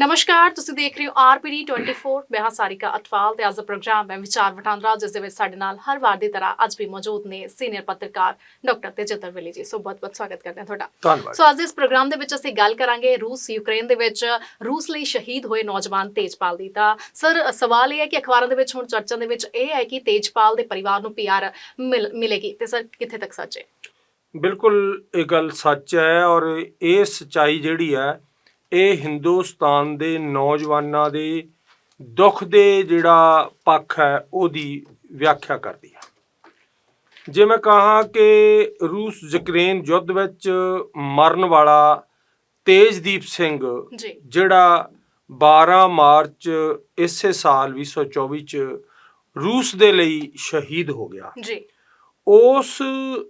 ਨਮਸਕਾਰ ਤੁਸੀਂ ਦੇਖ ਰਹੇ ਹੋ ਆਰਪੀਡੀ 24 ਮੈਂ ਹਾਂ ਸਾਰਿਕਾ ਅਟਵਾਲ ਤੇ ਅੱਜ ਦਾ ਪ੍ਰੋਗਰਾਮ ਹੈ ਵਿਚਾਰ ਵਟਾਂਦਰਾ ਜਿਸ ਦੇ ਵਿੱਚ ਸਾਡੇ ਨਾਲ ਹਰ ਵਾਰ ਦੀ ਤਰ੍ਹਾਂ ਅੱਜ ਵੀ ਮੌਜੂਦ ਨੇ ਸੀਨੀਅਰ ਪੱਤਰਕਾਰ ਡਾਕਟਰ ਤੇਜਿੰਦਰ ਵੇਲੀ ਜੀ। ਸੋ ਬਹੁਤ-ਬਹੁਤ ਸਵਾਗਤ ਕਰਦੇ ਹਾਂ ਤੁਹਾਡਾ। ਸੋ ਅੱਜ ਦੇ ਇਸ ਪ੍ਰੋਗਰਾਮ ਦੇ ਵਿੱਚ ਅਸੀਂ ਗੱਲ ਕਰਾਂਗੇ ਰੂਸ ਯੂਕਰੇਨ ਦੇ ਵਿੱਚ। ਰੂਸ ਲਈ ਸ਼ਹੀਦ ਹੋਏ ਨੌਜਵਾਨ ਤੇਜਪਾਲ ਦੀ। ਤਾਂ ਸਰ ਸਵਾਲ ਇਹ ਹੈ ਕਿ ਅਖਬਾਰਾਂ ਦੇ ਵਿੱਚ ਹੁਣ ਚਰਚਾ ਦੇ ਵਿੱਚ ਇਹ ਹੈ ਕਿ ਤੇਜਪਾਲ ਦੇ ਪਰਿਵਾਰ ਨੂੰ ਪੀਆਰ ਮਿਲੇਗੀ। ਤੇ ਸਰ ਕਿੱਥੇ ਤੱਕ ਸੱਚ ਹੈ? ਬਿਲਕੁਲ ਇਹ ਗੱਲ ਸੱਚ ਹੈ ਔਰ ਇਹ ਸਚਾਈ ਜਿਹੜੀ ਹੈ ਇਹ ਹਿੰਦੁਸਤਾਨ ਦੇ ਨੌਜਵਾਨਾਂ ਦੇ ਦੁੱਖ ਦੇ ਜਿਹੜਾ ਪੱਖ ਹੈ ਉਹਦੀ ਵਿਆਖਿਆ ਕਰਦੀ ਹੈ। ਜੇ ਮੈਂ ਕਹਾਂ ਕਿ ਰੂਸ ਯੂਕਰੇਨ ਯੁੱਧ ਵਿੱਚ ਮਰਨ ਵਾਲਾ ਤੇਜਦੀਪ ਸਿੰਘ ਜਿਹੜਾ 12 ਮਾਰਚ ਇਸੇ ਸਾਲ 2024 ਚ ਰੂਸ ਦੇ ਲਈ ਸ਼ਹੀਦ ਹੋ ਗਿਆ। ਜੀ। ਉਸ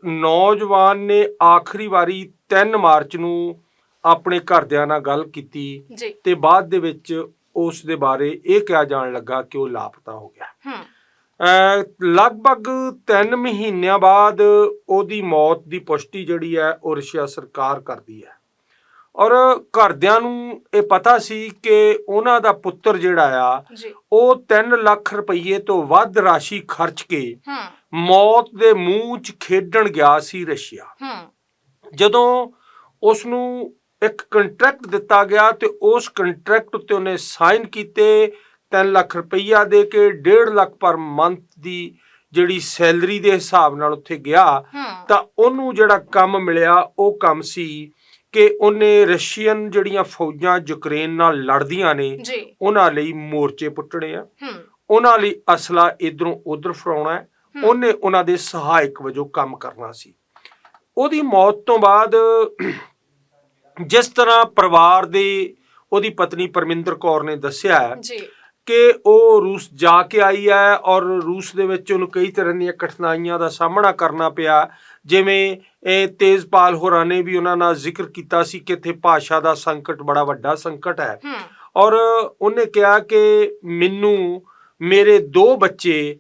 ਨੌਜਵਾਨ ਨੇ ਆਖਰੀ ਵਾਰੀ 3 ਮਾਰਚ ਨੂੰ ਆਪਣੇ ਘਰਦਿਆਂ ਨਾਲ ਗੱਲ ਕੀਤੀ ਜੀ। ਤੇ ਬਾਅਦ ਦੇ ਵਿੱਚ ਉਸ ਦੇ ਬਾਰੇ ਇਹ ਕਿਹਾ ਜਾਣ ਲੱਗਾ ਕਿ ਉਹ ਲਾਪਤਾ ਹੋ ਗਿਆ। ਹੂੰ। ਲਗਭਗ 3 ਮਹੀਨਿਆਂ ਬਾਅਦ ਉਹਦੀ ਮੌਤ ਦੀ ਪੁਸ਼ਟੀ ਜਿਹੜੀ ਹੈ ਉਹ ਰਸ਼ੀਆ ਸਰਕਾਰ ਕਰਦੀ ਹੈ। ਔਰ ਘਰਦਿਆਂ ਨੂੰ ਇਹ ਪਤਾ ਸੀ ਕਿ ਉਹਨਾਂ ਦਾ ਪੁੱਤਰ ਜਿਹੜਾ ਆ ਉਹ 3 ਲੱਖ ਰੁਪਏ ਤੋਂ ਵੱਧ ਰਾਸ਼ੀ ਖਰਚ ਕੇ ਮੌਤ ਦੇ ਮੂੰਹ 'ਚ ਖੇਡਣ ਗਿਆ ਸੀ ਰਸ਼ੀਆ। ਜਦੋਂ ਉਸ ਨੂੰ ਇੱਕ ਕੰਟਰੈਕਟ ਦਿੱਤਾ ਗਿਆ ਤੇ ਉਸ ਕੰਟਰੈਕਟ ਉੱਤੇ ਉਹਨੇ ਸਾਈਨ ਕੀਤੇ 3 ਲੱਖ ਰੁਪਈਆ ਦੇ ਕੇ 1.5 ਲੱਖ ਪਰ ਮੰਥ ਦੀ ਜਿਹੜੀ ਸੈਲਰੀ ਦੇ ਹਿਸਾਬ ਨਾਲ ਉੱਥੇ ਗਿਆ। ਤਾਂ ਉਹਨੂੰ ਜਿਹੜਾ ਕੰਮ ਮਿਲਿਆ ਉਹ ਕੰਮ ਸੀ ਕਿ ਉਹਨੇ ਰਸ਼ੀਅਨ ਜਿਹੜੀਆਂ ਫੌਜਾਂ ਯੂਕਰੇਨ ਨਾਲ ਲੜਦੀਆਂ ਨੇ ਉਹਨਾਂ ਲਈ ਮੋਰਚੇ ਪੁੱਟਣੇ ਆ। ਉਹਨਾਂ ਲਈ ਅਸਲਾ ਇਧਰੋਂ ਉਧਰ ਫੜਾਉਣਾ ਹੈ। ਹੂੰ। ਉਹਨੇ ਉਹਨਾਂ ਦੇ ਸਹਾਇਕ ਵਜੋਂ ਕੰਮ ਕਰਨਾ ਸੀ। ਉਹਦੀ ਮੌਤ ਤੋਂ ਬਾਅਦ ਜਿਸ ਤਰ੍ਹਾਂ ਪਰਿਵਾਰ ਦੇ ਉਹਦੀ ਪਤਨੀ ਪਰਮਿੰਦਰ ਕੌਰ ਨੇ ਦੱਸਿਆ ਹੈ ਜੀ। ਕਿ ਉਹ ਰੂਸ ਜਾ ਕੇ ਆਈ ਹੈ ਔਰ ਰੂਸ ਦੇ ਵਿੱਚ ਉਹਨੂੰ ਕਈ ਤਰ੍ਹਾਂ ਦੀਆਂ ਕਠਿਨਾਈਆਂ ਦਾ ਸਾਹਮਣਾ ਕਰਨਾ ਪਿਆ। ਜਿਵੇਂ ਇਹ ਤੇਜਪਾਲ ਹੋਰਾਂ ਨੇ ਵੀ ਉਹਨਾਂ ਨਾਲ ਜ਼ਿਕਰ ਕੀਤਾ ਸੀ ਕਿ ਇੱਥੇ ਭਾਸ਼ਾ ਦਾ ਸੰਕਟ ਬੜਾ ਵੱਡਾ ਸੰਕਟ ਹੈ। ਔਰ ਉਹਨੇ ਕਿਹਾ ਕਿ ਮੈਨੂੰ ਮੇਰੇ ਦੋ ਬੱਚੇ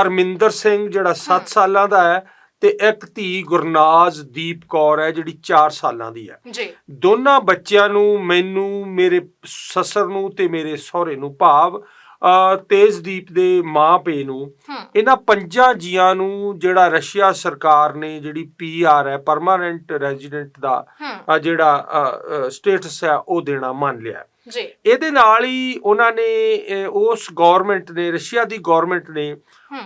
ਅਰਮਿੰਦਰ ਸਿੰਘ ਜਿਹੜਾ 7 ਸਾਲਾਂ ਦਾ ਹੈ ਤੇ ਇੱਕ ਧੀ ਗੁਰਨਾਜ਼ ਦੀਪ ਕੌਰ ਹੈ ਜਿਹੜੀ 4 ਸਾਲਾਂ ਦੀ ਹੈ। ਜੀ। ਦੋਨਾਂ ਬੱਚਿਆਂ ਨੂੰ ਮੈਨੂੰ ਮੇਰੇ ਸੱਸਰ ਨੂੰ ਤੇ ਮੇਰੇ ਸਹੁਰੇ ਨੂੰ ਭਾਵ ਤੇਜਦੀਪ ਦੇ ਮਾਂ ਪੇ ਨੂੰ ਇਹਨਾਂ ਪੰਜਾਂ ਜੀਆਂ ਨੂੰ ਜਿਹੜਾ ਰਸ਼ੀਆ ਸਰਕਾਰ ਨੇ ਜਿਹੜੀ ਪੀਆਰ ਹੈ ਪਰਮਾਨੈਂਟ ਰੈਜ਼ੀਡੈਂਟ ਦਾ ਜਿਹੜਾ ਸਟੇਟਸ ਹੈ ਉਹ ਦੇਣਾ ਮੰਨ ਲਿਆ ਜੀ। ਇਹਦੇ ਨਾਲ ਹੀ ਉਹਨਾਂ ਨੇ ਉਸ ਗਵਰਨਮੈਂਟ ਨੇ ਰਸ਼ੀਆ ਦੀ ਗਵਰਨਮੈਂਟ ਨੇ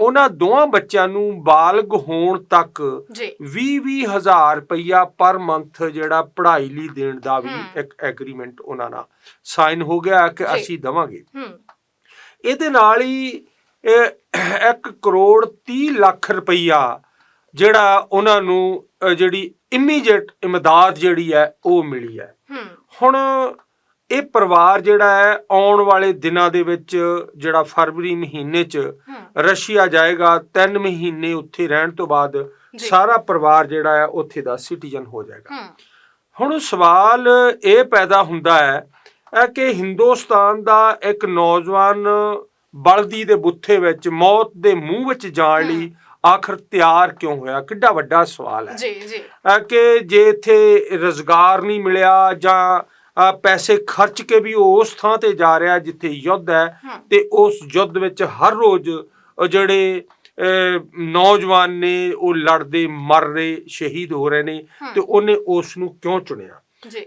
ਉਹਨਾਂ ਦੋਵਾਂ ਬੱਚਿਆਂ ਨੂੰ ਬਾਲਗ ਹੋਣ ਤੱਕ ਜੀ। 20 ਹਜ਼ਾਰ ਰੁਪਈਆ ਪਰ ਮੰਥ ਜਿਹੜਾ ਪੜ੍ਹਾਈ ਲਈ ਦੇਣ ਦਾ ਵੀ। ਇੱਕ ਐਗਰੀਮੈਂਟ ਉਹਨਾਂ ਨਾਲ ਸਾਈਨ ਹੋ ਗਿਆ ਕਿ। ਅਸੀਂ ਦਵਾਂਗੇ। ਇਹਦੇ ਨਾਲ ਹੀ 1 ਕਰੋੜ 30 ਲੱਖ ਰੁਪਈਆ ਜਿਹੜਾ ਉਹਨਾਂ ਨੂੰ ਜਿਹੜੀ ਇਮੀਡੀਏਟ ਇਮਦਾਦ ਜਿਹੜੀ ਹੈ ਉਹ ਮਿਲੀ ਹੂੰ। ਹੁਣ ਇਹ ਪਰਿਵਾਰ ਜਿਹੜਾ ਹੈ ਆਉਣ ਵਾਲੇ ਦਿਨਾਂ ਦੇ ਵਿੱਚ ਜਿਹੜਾ ਫਰਵਰੀ ਮਹੀਨੇ 'ਚ ਰਸ਼ੀਆ ਜਾਏਗਾ 3 ਮਹੀਨੇ ਉੱਥੇ ਰਹਿਣ ਤੋਂ ਬਾਅਦ। ਸਾਰਾ ਪਰਿਵਾਰ ਜਿਹੜਾ ਹੈ ਉੱਥੇ ਦਾ ਸਿਟੀਜ਼ਨ ਹੋ ਜਾਏਗਾ। ਹੁਣ ਸਵਾਲ ਇਹ ਪੈਦਾ ਹੁੰਦਾ ਹੈ ਕਿ ਹਿੰਦੁਸਤਾਨ ਦਾ ਇੱਕ ਨੌਜਵਾਨ ਬਲਦੀ ਦੇ ਬੁੱਥੇ ਵਿੱਚ ਮੌਤ ਦੇ ਮੂੰਹ ਵਿੱਚ ਜਾਣ ਲਈ ਆਖਰ ਤਿਆਰ ਕਿਉਂ ਹੋਇਆ? ਕਿੱਡਾ ਵੱਡਾ ਸਵਾਲ ਹੈ। ਜੀ ਜੀ। ਕਿ ਜੇ ਇੱਥੇ ਰੋਜ਼ਗਾਰ ਨਹੀਂ ਮਿਲਿਆ ਜਾਂ ਪੈਸੇ ਖਰਚ ਕੇ ਵੀ ਉਹ ਉਸ ਥਾਂ ਤੇ ਜਾ ਰਿਹਾ ਜਿੱਥੇ ਯੁੱਧ ਹੈ ਤੇ ਉਸ ਯੁੱਧ ਵਿੱਚ ਹਰ ਰੋਜ਼ ਜਿਹੜੇ ਨੌਜਵਾਨ ਨੇ ਉਹ ਲੜਦੇ ਮਰ ਰਹੇ ਸ਼ਹੀਦ ਹੋ ਰਹੇ ਨੇ। ਤੇ ਉਹਨੇ ਉਸ ਨੂੰ ਕਿਉਂ ਚੁਣਿਆ?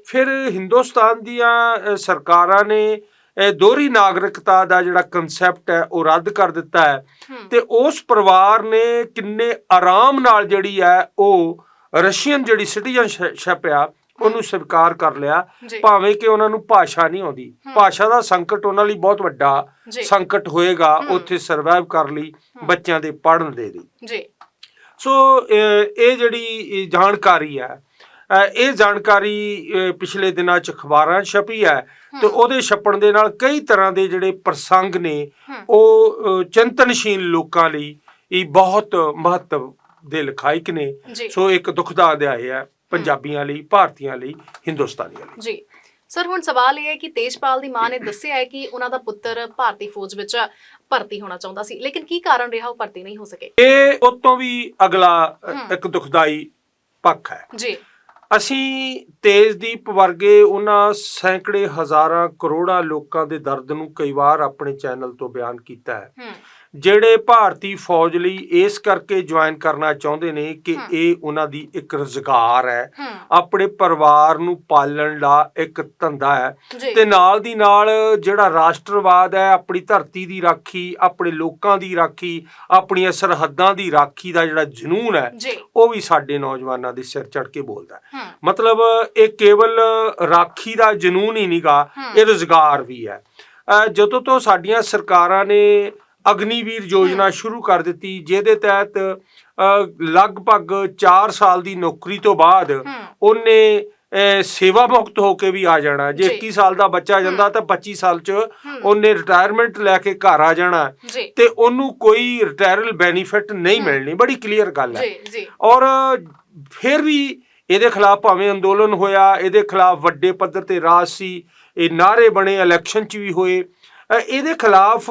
ਫਿਰ ਹਿੰਦੁਸਤਾਨ ਦੀਆਂ ਸਰਕਾਰਾਂ ਨੇ ਦੋਹਰੀ ਨਾਗਰਿਕਤਾ ਦਾ ਜਿਹੜਾ ਕਨਸੈਪਟ ਹੈ ਉਹ ਰੱਦ ਕਰ ਦਿੱਤਾ ਹੂੰ। ਤੇ ਉਸ ਪਰਿਵਾਰ ਨੇ ਕਿੰਨੇ ਆਰਾਮ ਨਾਲ ਜਿਹੜੀ ਹੈ ਉਹ ਰਸ਼ੀਅਨ ਜਿਹੜੀ ਸਿਟੀਜ਼ਨਸ਼ਿਪ ਆ ਉਹਨੂੰ ਸਵੀਕਾਰ ਕਰ ਲਿਆ ਭਾਵੇਂ ਕਿ ਉਹਨਾਂ ਨੂੰ ਭਾਸ਼ਾ ਨਹੀਂ ਆਉਂਦੀ। ਭਾਸ਼ਾ ਦਾ ਸੰਕਟ ਉਹਨਾਂ ਲਈ ਬਹੁਤ ਵੱਡਾ ਸੰਕਟ ਹੋਏਗਾ। ਉੱਥੇ ਸਰਵਾਈਵ ਕਰ ਲਈ। ਬੱਚਿਆਂ ਦੇ ਪੜ੍ਹਨ ਦੇ ਲਈ। ਜੀ। ਸੋ ਇਹ ਜਿਹੜੀ ਜਾਣਕਾਰੀ ਹੈ ਇਹ ਜਾਣਕਾਰੀ ਪਿਛਲੇ ਦਿਨਾਂ ਚ ਅਖਬਾਰਾਂ 'ਚ ਛਪੀ ਹੈ ਤੇ ਉਹਦੇ ਛਪਣ ਦੇ ਨਾਲ ਕਈ ਤਰ੍ਹਾਂ ਦੇ ਜਿਹੜੇ ਪ੍ਰਸੰਗ ਨੇ ਉਹ ਚਿੰਤਨਸ਼ੀਲ ਲੋਕਾਂ ਲਈ ਇਹ ਬਹੁਤ ਮਹੱਤਵ ਦੇ ਲਖਾਇਕ ਨੇ। ਸੋ ਇੱਕ ਦੁਖਦਾ ਅਧਿਆਇ ਹੈ। ਪੰਜਾਬੀਆਂ ਲਈ ਭਾਰਤੀਆਂ ਲਈ ਹਿੰਦੁਸਤਾਨੀਆਂ ਲਈ। ਜੀ। ਸਰ ਹੁਣ ਸਵਾਲ ਇਹ ਹੈ ਕਿ ਤੇਜਪਾਲ ਦੀ ਮਾਂ ਨੇ ਦੱਸਿਆ ਹੈ ਕਿ ਉਹਨਾਂ ਦਾ ਪੁੱਤਰ ਭਾਰਤੀ ਫੌਜ ਵਿੱਚ ਭਰਤੀ ਹੋਣਾ ਚਾਹੁੰਦਾ ਸੀ। ਲੇਕਿਨ ਕੀ ਕਾਰਨ ਰਿਹਾ ਉਹ ਭਰਤੀ ਨਹੀਂ ਹੋ ਸਕੇ? ਇਹ ਉਹ ਤੋਂ ਵੀ ਅਗਲਾ। ਇੱਕ ਦੁਖਦਾਈ ਪੱਖ ਹੈ। ਜੀ। ਅਸੀਂ ਤੇਜਦੀਪ ਵਰਗੇ ਉਹਨਾਂ ਸੈਂਕੜੇ ਹਜ਼ਾਰਾਂ ਕਰੋੜਾਂ ਲੋਕਾਂ ਦੇ ਦਰਦ ਨੂੰ ਕਈ ਵਾਰ ਆਪਣੇ ਚੈਨਲ ਤੋਂ ਬਿਆਨ ਕੀਤਾ ਹੈ। ਹੂੰ। ਜਿਹੜੇ ਭਾਰਤੀ ਫੌਜ ਲਈ ਇਸ ਕਰਕੇ ਜੁਆਇਨ ਕਰਨਾ ਚਾਹੁੰਦੇ ਨੇ ਕਿ। ਇਹ ਉਹਨਾਂ ਦੀ ਇੱਕ ਰੁਜ਼ਗਾਰ ਹੈ। ਆਪਣੇ ਪਰਿਵਾਰ ਨੂੰ ਪਾਲਣ ਦਾ ਇੱਕ ਧੰਦਾ ਹੈ। ਤੇ ਨਾਲ ਦੀ ਨਾਲ ਜਿਹੜਾ ਰਾਸ਼ਟਰਵਾਦ ਹੈ ਆਪਣੀ ਧਰਤੀ ਦੀ ਰਾਖੀ ਆਪਣੇ ਲੋਕਾਂ ਦੀ ਰਾਖੀ ਆਪਣੀਆਂ ਸਰਹੱਦਾਂ ਦੀ ਰਾਖੀ ਦਾ ਜਿਹੜਾ ਜਨੂਨ ਹੈ ਉਹ ਵੀ ਸਾਡੇ ਨੌਜਵਾਨਾਂ ਦੇ ਸਿਰ ਚੜ ਕੇ ਬੋਲਦਾ ਮਤਲਬ ਇਹ ਕੇਵਲ ਰਾਖੀ ਦਾ ਜਨੂਨ ਹੀ ਨਹੀਂਗਾ। ਇਹ ਰੁਜ਼ਗਾਰ ਵੀ ਹੈ। ਜਦੋਂ ਤੋਂ ਸਾਡੀਆਂ ਸਰਕਾਰਾਂ ਨੇ ਅਗਨੀਵੀਰ ਯੋਜਨਾ ਸ਼ੁਰੂ ਕਰ ਦਿੱਤੀ ਜਿਹਦੇ ਤਹਿਤ ਲਗਭਗ 4 ਸਾਲ ਦੀ ਨੌਕਰੀ ਤੋਂ ਬਾਅਦ ਉਹਨੇ ਸੇਵਾ ਮੁਕਤ ਹੋ ਕੇ ਵੀ ਆ ਜਾਣਾ। ਜੇ ਜੀ। 21 ਸਾਲ ਦਾ ਬੱਚਾ ਜਾਂਦਾ ਤਾਂ 25 ਸਾਲ ਚ ਉਹਨੇ ਰਿਟਾਇਰਮੈਂਟ ਲੈ ਕੇ ਘਰ ਆ ਜਾਣਾ। ਤੇ ਉਹਨੂੰ ਕੋਈ ਰਿਟਾਇਰਲ ਬੈਨੀਫਿਟ ਨਹੀਂ। ਮਿਲਣੀ। ਬੜੀ ਕਲੀਅਰ ਗੱਲ ਹੈ। ਔਰ ਫਿਰ ਵੀ ਇਹਦੇ ਖਿਲਾਫ ਭਾਵੇਂ ਅੰਦੋਲਨ ਹੋਇਆ ਇਹਦੇ ਖਿਲਾਫ ਵੱਡੇ ਪੱਧਰ ਤੇ ਰਾਜ ਸੀ ਇਹ ਨਾਰੇ ਬਣੇ ਇਲੈਕਸ਼ਨ 'ਚ ਵੀ ਹੋਏ। ਇਹਦੇ ਖਿਲਾਫ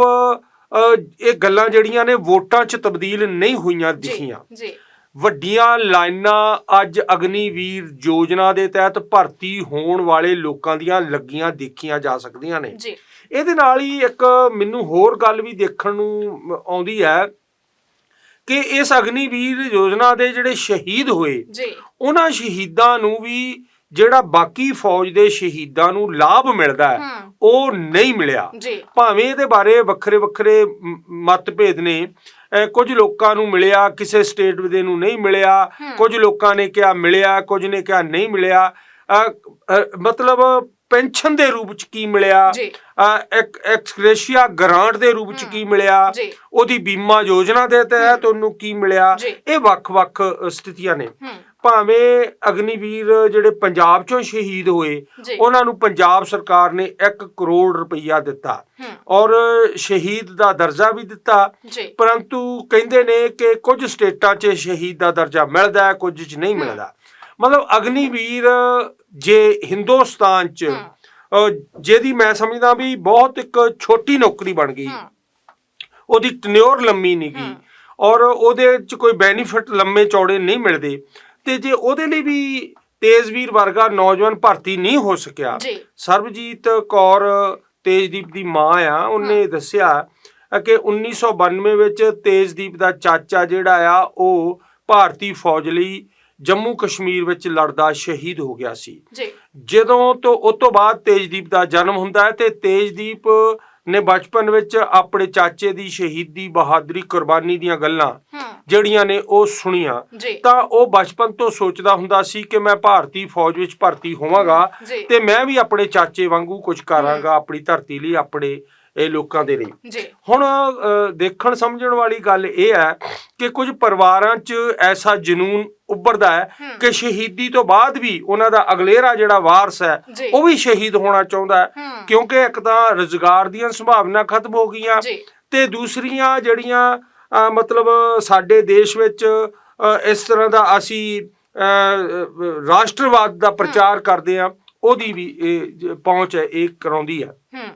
ਇਹ ਗੱਲਾਂ ਜਿਹੜੀਆਂ ਨੇ ਵੋਟਾਂ 'ਚ ਤਬਦੀਲ ਨਹੀਂ ਹੋਈਆਂ ਦਿਖੀਆਂ। ਜੀ। ਵੱਡੀਆਂ ਲਾਈਨਾਂ ਅੱਜ ਅਗਨੀਵੀਰ ਯੋਜਨਾ ਦੇ ਤਹਿਤ ਭਰਤੀ ਹੋਣ ਵਾਲੇ ਲੋਕਾਂ ਦੀਆਂ ਲੱਗੀਆਂ ਦੇਖੀਆਂ ਜਾ ਸਕਦੀਆਂ ਨੇ। ਜੀ। ਇਹਦੇ ਨਾਲ ਹੀ ਇੱਕ ਮੈਨੂੰ ਹੋਰ ਗੱਲ ਵੀ ਦੇਖਣ ਨੂੰ ਆਉਂਦੀ ਹੈ ਕਿ ਇਸ ਅਗਨੀਵੀਰ ਯੋਜਨਾ ਦੇ ਜਿਹੜੇ ਸ਼ਹੀਦ ਹੋਏ ਜੀ। ਉਹਨਾਂ ਸ਼ਹੀਦਾਂ ਨੂੰ ਵੀ ਜਿਹੜਾ ਬਾਕੀ ਫੌਜ ਦੇ ਸ਼ਹੀਦਾਂ ਨੂੰ ਲਾਭ ਮਿਲਦਾ ਹੈ ਉਹ ਨਹੀਂ ਮਿਲਿਆ। ਭਾਵੇਂ ਇਹਦੇ ਬਾਰੇ ਵੱਖਰੇ ਵੱਖਰੇ ਮਤਭੇਦ ਨੇ ਕੁਝ ਲੋਕਾਂ ਨੂੰ ਮਿਲਿਆ ਕਿਸੇ ਸਟੇਟ ਦੇ ਨੂੰ ਨਹੀਂ ਮਿਲਿਆ। ਕੁਝ ਲੋਕਾਂ ਨੇ ਕਿਹਾ ਮਿਲਿਆ ਕੁਝ ਨੇ ਕਿਹਾ ਨਹੀਂ ਮਿਲਿਆ। ਮਤਲਬ ਪੈਨਸ਼ਨ ਦੇ ਰੂਪ ਚ ਕੀ ਮਿਲਿਆ? ਇੱਕ ਐਕਸਗ੍ਰੇਸ਼ੀਆ ਗ੍ਰਾਂਟ ਦੇ ਰੂਪ ਚ। ਕੀ ਮਿਲਿਆ? ਉਹਦੀ ਬੀਮਾ ਯੋਜਨਾ ਦੇ ਤਹਿਤ ਉਹਨੂੰ ਕੀ ਮਿਲਿਆ? ਇਹ ਵੱਖ-ਵੱਖ ਸਥਿਤੀਆਂ ਨੇ। ਭਾਵੇਂ ਅਗਨੀਵੀਰ ਜਿਹੜੇ ਪੰਜਾਬ ਚੋਂ ਸ਼ਹੀਦ ਹੋਏ ਉਹਨਾਂ ਨੂੰ ਪੰਜਾਬ ਸਰਕਾਰ ਨੇ 1 ਕਰੋੜ ਰੁਪਈਆ ਦਿੱਤਾ ਔਰ ਸ਼ਹੀਦ ਦਾ ਦਰਜਾ ਵੀ ਦਿੱਤਾ। ਪਰੰਤੂ ਕਹਿੰਦੇ ਨੇ ਕਿ ਕੁਝ ਸਟੇਟਾਂ 'ਚ ਸ਼ਹੀਦ ਦਾ ਦਰਜਾ ਮਿਲਦਾ ਹੈ ਕੁਝ 'ਚ ਨਹੀਂ। ਮਿਲਦਾ। ਮਤਲਬ ਅਗਨੀਵੀਰ ਜੇ ਹਿੰਦੁਸਤਾਨ 'ਚ ਜਿਹਦੀ ਮੈਂ ਸਮਝਦਾ ਵੀ ਬਹੁਤ ਇੱਕ ਛੋਟੀ ਨੌਕਰੀ ਬਣ ਗਈ। ਉਹਦੀ ਟਨਿਓਰ ਲੰਮੀ ਨਹੀਂ ਗਈ। ਔਰ ਉਹਦੇ 'ਚ ਕੋਈ ਬੈਨੀਫਿਟ ਲੰਮੇ ਚੌੜੇ ਨਹੀਂ ਮਿਲਦੇ। ਤੇ ਜੇ ਉਹਦੇ ਲਈ ਵੀ ਤੇਜਵੀਰ ਵਰਗਾ ਨੌਜਵਾਨ ਭਰਤੀ ਨਹੀਂ ਹੋ ਸਕਿਆ ਸਰਬਜੀਤ ਕੌਰ ਤੇਜਦੀਪ ਦੀ ਮਾਂ ਆ ਉਹਨੇ ਦੱਸਿਆ ਕਿ 1992 ਵਿੱਚ ਤੇਜਦੀਪ ਦਾ ਚਾਚਾ ਜਿਹੜਾ ਆ ਉਹ ਭਾਰਤੀ ਫੌਜ ਲਈ ਜੰਮੂ ਕਸ਼ਮੀਰ ਵਿੱਚ ਲੜਦਾ ਸ਼ਹੀਦ ਹੋ ਗਿਆ ਸੀ। ਜੀ। ਜਦੋਂ ਤੋਂ ਉਸ ਤੋਂ ਬਾਅਦ ਤੇਜਦੀਪ ਦਾ ਜਨਮ ਹੁੰਦਾ ਹੈ ਤੇ ਤੇਜਦੀਪ ਨੇ ਬਚਪਨ ਵਿੱਚ ਆਪਣੇ ਚਾਚੇ ਦੀ ਸ਼ਹੀਦੀ ਬਹਾਦਰੀ ਕੁਰਬਾਨੀ ਦੀਆਂ ਗੱਲਾਂ ਜਿਹੜੀਆਂ ਨੇ ਉਹ ਸੁਣੀਆਂ ਤਾਂ ਉਹ ਬਚਪਨ ਤੋਂ ਸੋਚਦਾ ਹੁੰਦਾ ਸੀ ਕਿ ਮੈਂ ਭਾਰਤੀ ਫੌਜ ਵਿੱਚ ਭਰਤੀ ਹੋਵਾਂਗਾ ਤੇ ਮੈਂ ਵੀ ਆਪਣੇ ਚਾਚੇ ਵਾਂਗੂ ਕੁਝ ਕਰਾਂਗਾ ਆਪਣੀ ਧਰਤੀ ਲਈ ਆਪਣੇ ਇਹ ਲੋਕਾਂ ਦੇ ਲਈ। ਜੀ। ਹੁਣ ਦੇਖਣ ਸਮਝਣ ਵਾਲੀ ਗੱਲ ਇਹ ਹੈ ਕਿ ਕੁਝ ਪਰਿਵਾਰਾਂ 'ਚ ਐਸਾ ਜਨੂਨ ਉੱਭਰਦਾ ਹੈ ਕਿ ਸ਼ਹੀਦੀ ਤੋਂ ਬਾਅਦ ਵੀ ਉਹਨਾਂ ਦਾ ਅਗਲੇਰਾ ਜਿਹੜਾ ਵਾਰਸ ਹੈ ਉਹ ਵੀ ਸ਼ਹੀਦ ਹੋਣਾ ਚਾਹੁੰਦਾ ਹੈ। ਕਿਉਂਕਿ ਇੱਕ ਤਾਂ ਰੁਜ਼ਗਾਰ ਦੀਆਂ ਸੰਭਾਵਨਾ ਖਤਮ ਹੋ ਗਈਆਂ ਤੇ ਦੂਸਰੀਆਂ ਜਿਹੜੀਆਂ ਮਤਲਬ ਸਾਡੇ ਦੇਸ਼ ਵਿੱਚ ਇਸ ਤਰ੍ਹਾਂ ਦਾ ਅਸੀਂ ਰਾਸ਼ਟਰਵਾਦ ਦਾ ਪ੍ਰਚਾਰ ਕਰਦੇ ਆ ਉਹਦੀ ਵੀ ਪਹੁੰਚ ਹੈ ਇਹ ਕਰਾਉਂਦੀ ਹੈ। ਹੂੰ।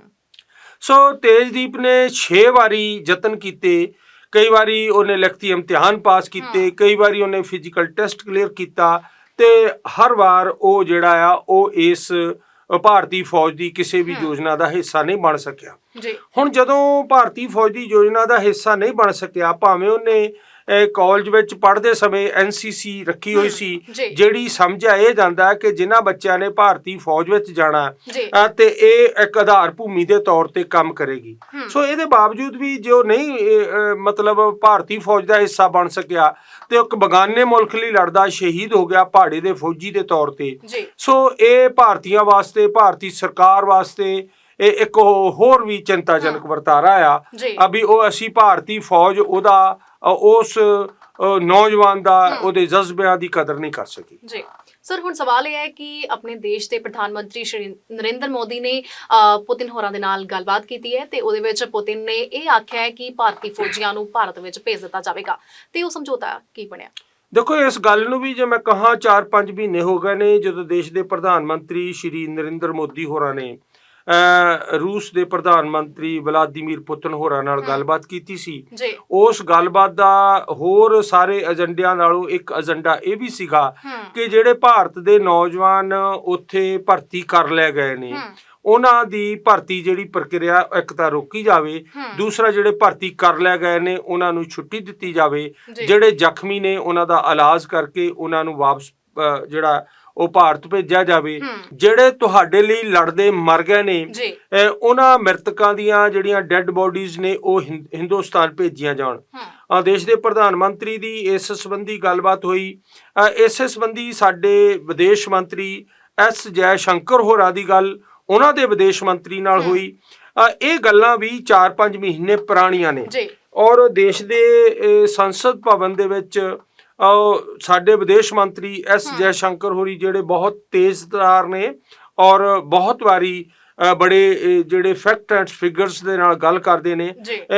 ਸੋ ਤੇਜਦੀਪ ਨੇ 6 ਵਾਰੀ ਯਤਨ ਕੀਤੇ ਕਈ ਵਾਰੀ ਉਹਨੇ ਲਿਖਤੀ ਇਮਤਿਹਾਨ ਪਾਸ ਕੀਤੇ। ਕਈ ਵਾਰੀ ਉਹਨੇ ਫਿਜ਼ੀਕਲ ਟੈਸਟ ਕਲੀਅਰ ਕੀਤਾ ਤੇ ਹਰ ਵਾਰ ਉਹ ਜਿਹੜਾ ਆ ਉਹ ਇਸ ਭਾਰਤੀ ਫੌਜ ਦੀ ਕਿਸੇ ਵੀ। ਯੋਜਨਾ ਦਾ ਹਿੱਸਾ ਨਹੀਂ ਬਣ ਸਕਿਆ ਜੀ ਹੁਣ ਜਦੋਂ ਭਾਰਤੀ ਫੌਜ ਦੀ ਯੋਜਨਾ ਦਾ ਹਿੱਸਾ ਨਹੀਂ ਬਣ ਸਕਿਆ ਭਾਵੇਂ ਉਹਨੇ ਕਾਲਜ ਵਿੱਚ ਪੜ੍ਹਦੇ ਸਮੇਂ ਐਨਸੀਸੀ ਰੱਖੀ ਹੋਈ ਸੀ। ਜਿਹੜੀ ਸਮਝਿਆ ਇਹ ਜਾਂਦਾ ਕਿ ਜਿਨ੍ਹਾਂ ਬੱਚਿਆਂ ਨੇ ਭਾਰਤੀ ਫੌਜ ਵਿੱਚ ਜਾਣਾ ਤੇ ਇਹ ਇੱਕ ਆਧਾਰ ਭੂਮੀ ਦੇ ਤੌਰ ਤੇ ਕੰਮ ਕਰੇਗੀ। ਸੋ ਇਹਦੇ ਬਾਵਜੂਦ ਵੀ ਜੋ ਨਹੀਂ ਮਤਲਬ ਭਾਰਤੀ ਫੌਜ ਦਾ ਹਿੱਸਾ ਬਣ ਸਕਿਆ ਤੇ ਇੱਕ ਬਗਾਨੇ ਮੁਲਕ ਲਈ ਲੜਦਾ ਸ਼ਹੀਦ ਹੋ ਗਿਆ ਪਹਾੜੇ ਦੇ ਫੌਜੀ ਦੇ ਤੌਰ ਤੇ। ਸੋ ਇਹ ਭਾਰਤੀਆਂ ਵਾਸਤੇ ਭਾਰਤੀ ਸਰਕਾਰ ਵਾਸਤੇ ਇਹ ਇੱਕ ਹੋਰ ਵੀ ਚਿੰਤਾਜਨਕ। ਵਰਤਾਰਾ ਆ। ਅਭੀ ਉਹ ਅਸੀਂ ਭਾਰਤੀ ਫੌਜ ਉਹਦਾ ਉਸ ਨੌਜਵਾਨ ਦਾ। ਉਹਦੇ ਜਜ਼ਬਿਆਂ ਦੀ ਕਦਰ ਨਹੀਂ ਕਰ ਸਕੀ। ਜੀ। ਸਰ ਹੁਣ ਸਵਾਲ ਇਹ ਹੈ ਕਿ ਆਪਣੇ ਦੇਸ਼ ਦੇ ਪ੍ਰਧਾਨ ਮੰਤਰੀ ਸ਼੍ਰੀ ਨਰਿੰਦਰ ਮੋਦੀ ਨੇ ਪੁਤਿਨ ਹੋਰਾਂ ਦੇ ਨਾਲ ਗੱਲਬਾਤ ਕੀਤੀ ਹੈ ਤੇ ਉਹਦੇ ਵਿੱਚ ਪੁਤਿਨ ਨੇ ਇਹ ਆਖਿਆ ਹੈ ਕਿ ਭਾਰਤੀ ਫੌਜੀਆਂ ਨੂੰ ਭਾਰਤ ਵਿੱਚ ਭੇਜ ਦਿੱਤਾ ਜਾਵੇਗਾ। ਤੇ ਉਹ ਸਮਝੌਤਾ ਕੀ ਬਣਿਆ? ਦੇਖੋ ਇਸ ਗੱਲ ਨੂੰ ਵੀ ਜੇ ਮੈਂ ਕਹਾਂ 4-5 ਮਹੀਨੇ ਹੋ ਗਏ ਨੇ ਜਦੋਂ ਦੇਸ਼ ਦੇ ਪ੍ਰਧਾਨ ਮੰਤਰੀ ਸ਼੍ਰੀ ਨਰਿੰਦਰ ਮੋਦੀ ਹੋਰਾਂ ਨੇ ਰੂਸ ਦੇ ਪ੍ਰਧਾਨ ਮੰਤਰੀ ਵਲਾਦੀਮੀਰ ਪੁਤਨ ਹੋਰਾਂ ਨਾਲ। ਗੱਲਬਾਤ ਕੀਤੀ ਸੀ। ਉਸ ਗੱਲਬਾਤ ਦਾ ਹੋਰ ਸਾਰੇ ਏਜੰਡਿਆਂ ਨਾਲੋਂ ਇੱਕ ਏਜੰਡਾ ਇਹ ਵੀ ਸੀਗਾ ਕਿ ਜਿਹੜੇ ਭਾਰਤ ਦੇ ਨੌਜਵਾਨ ਉੱਥੇ ਭਰਤੀ ਕਰ ਲਏ ਗਏ ਨੇ ਉਹਨਾਂ ਦੀ ਭਰਤੀ ਜਿਹੜੀ ਪ੍ਰਕਿਰਿਆ ਇੱਕ ਤਾਂ ਰੋਕੀ ਜਾਵੇ ਦੂਸਰਾ ਜਿਹੜੇ ਭਰਤੀ ਕਰ ਲਏ ਗਏ ਨੇ ਉਹਨਾਂ ਨੂੰ ਛੁੱਟੀ ਦਿੱਤੀ ਜਾਵੇ ਜਿਹੜੇ ਜ਼ਖਮੀ ਨੇ ਉਹਨਾਂ ਦਾ ਇਲਾਜ ਕਰਕੇ ਉਹਨਾਂ ਨੂੰ ਵਾਪਸ ਜਿਹੜਾ ਉਹ ਭਾਰਤ ਭੇਜਿਆ ਜਾਵੇ ਜਿਹੜੇ ਤੁਹਾਡੇ ਲਈ ਲੜਦੇ ਮਰ ਗਏ ਨੇ ਉਹਨਾਂ ਮ੍ਰਿਤਕਾਂ ਦੀਆਂ ਜਿਹੜੀਆਂ ਡੈੱਡ ਬੋਡੀਜ਼ ਨੇ ਉਹ ਹਿੰਦੁਸਤਾਨ ਭੇਜੀਆਂ ਜਾਣ। ਦੇਸ਼ ਦੇ ਪ੍ਰਧਾਨ ਮੰਤਰੀ ਦੀ ਇਸ ਸੰਬੰਧੀ ਗੱਲਬਾਤ ਹੋਈ। ਇਸੇ ਸੰਬੰਧੀ ਸਾਡੇ ਵਿਦੇਸ਼ ਮੰਤਰੀ ਐਸ ਜੈ ਸ਼ੰਕਰ ਹੋਰਾਂ ਦੀ ਗੱਲ ਉਹਨਾਂ ਦੇ ਵਿਦੇਸ਼ ਮੰਤਰੀ ਨਾਲ। ਹੋਈ। ਇਹ ਗੱਲਾਂ ਵੀ 4-5 ਮਹੀਨੇ ਪੁਰਾਣੀਆਂ ਨੇ। ਜੀ। ਔਰ ਦੇਸ਼ ਦੇ ਸੰਸਦ ਭਵਨ ਦੇ ਵਿੱਚ ਸਾਡੇ ਵਿਦੇਸ਼ ਮੰਤਰੀ ਐਸ। ਜੈ ਸ਼ੰਕਰ ਹੋਰੀ ਜਿਹੜੇ ਬਹੁਤ ਤੇਜ਼ਦਾਰ ਨੇ ਔਰ ਬਹੁਤ ਵਾਰੀ ਬੜੇ ਜਿਹੜੇ ਫੈਕਟ ਐਂਡ ਫਿਗਰਸ ਦੇ ਨਾਲ ਗੱਲ ਕਰਦੇ ਨੇ।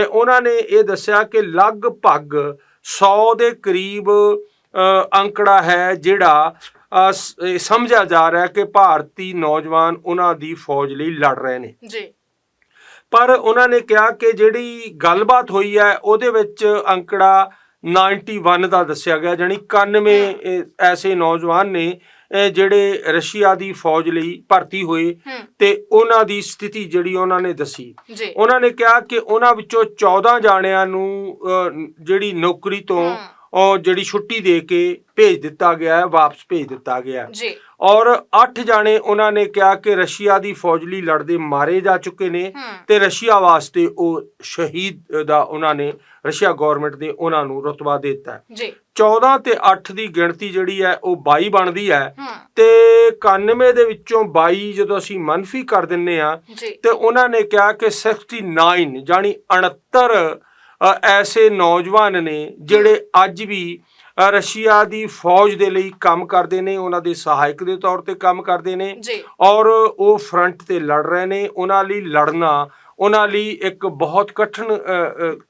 ਉਹਨਾਂ ਨੇ ਇਹ ਦੱਸਿਆ ਕਿ ਲਗਭਗ 100 ਦੇ ਕਰੀਬ ਅੰਕੜਾ ਹੈ ਜਿਹੜਾ ਸਮਝਿਆ ਜਾ ਰਿਹਾ ਕਿ ਭਾਰਤੀ ਨੌਜਵਾਨ ਉਹਨਾਂ ਦੀ ਫੌਜ ਲਈ ਲੜ ਰਹੇ ਨੇ। ਜੀ। ਪਰ ਉਹਨਾਂ ਨੇ ਕਿਹਾ ਕਿ ਜਿਹੜੀ ਗੱਲਬਾਤ ਹੋਈ ਹੈ ਉਹਦੇ ਵਿੱਚ ਅੰਕੜਾ 91 ਦਾ ਦੱਸਿਆ ਗਿਆ ਜਾਨੀ 91 ਇਹ ਐਸੇ ਨੌਜਵਾਨ ਨੇ ਜਿਹੜੇ ਰਸ਼ੀਆ ਦੀ ਫੌਜ ਲਈ ਭਰਤੀ ਹੋਏ ਤੇ ਉਹਨਾਂ ਦੀ ਸਥਿਤੀ ਜਿਹੜੀ ਉਹਨਾਂ ਨੇ ਦੱਸੀ। ਉਹਨਾਂ ਨੇ ਕਿਹਾ ਕਿ ਉਹਨਾਂ ਵਿੱਚੋਂ 14 ਜਾਣਿਆਂ ਨੂੰ ਜਿਹੜੀ ਨੌਕਰੀ ਤੋਂ ਉਹ ਜਿਹੜੀ ਛੁੱਟੀ ਦੇ ਕੇ ਭੇਜ ਦਿੱਤਾ ਗਿਆ ਹੈ ਵਾਪਸ ਭੇਜ ਦਿੱਤਾ ਗਿਆ ਹੈ। ਜੀ। ਔਰ 8 ਜਾਣੇ ਉਹਨਾਂ ਨੇ ਕਿਹਾ ਕਿ ਰਸ਼ੀਆ ਦੀ ਫੌਜ ਲਈ ਲੜਦੇ ਮਾਰੇ ਜਾ ਚੁੱਕੇ ਨੇ ਤੇ ਰਸ਼ੀਆ ਵਾਸਤੇ ਉਹ ਸ਼ਹੀਦ ਦਾ ਉਹਨਾਂ ਨੇ ਰਸ਼ੀਆ ਗਵਰਨਮੈਂਟ ਦੇ ਉਹਨਾਂ ਨੂੰ ਰਤਬਾ ਦਿੱਤਾ। ਜੀ। 14 ਤੇ 8 ਦੀ ਗਿਣਤੀ ਜਿਹੜੀ ਹੈ ਉਹ 22 ਬਣਦੀ ਹੈ। ਤੇ 91 ਦੇ ਵਿੱਚੋਂ 22 ਜਦੋਂ ਅਸੀਂ ਮੰਨਫੀ ਕਰ ਦਿੰਨੇ ਆ ਤੇ ਉਹਨਾਂ ਨੇ ਕਿਹਾ ਕਿ 69 ਜਾਨੀ 69 ਅ, ਐਸੇ ਨੌਜਵਾਨ ਨੇ ਜਿਹੜੇ ਅੱਜ ਵੀ ਰਸ਼ੀਆ ਦੀ ਫੌਜ ਦੇ ਲਈ ਕੰਮ ਕਰਦੇ ਨੇ ਉਹਨਾਂ ਦੇ ਸਹਾਇਕ ਦੇ ਤੌਰ ਤੇ ਕੰਮ ਕਰਦੇ ਨੇ ਔਰ ਉਹ ਫਰੰਟ ਤੇ ਲੜ ਰਹੇ ਨੇ ਉਹਨਾਂ ਲਈ ਲੜਨਾ ਉਹਨਾਂ ਲਈ ਇੱਕ ਬਹੁਤ ਕਠਿਨ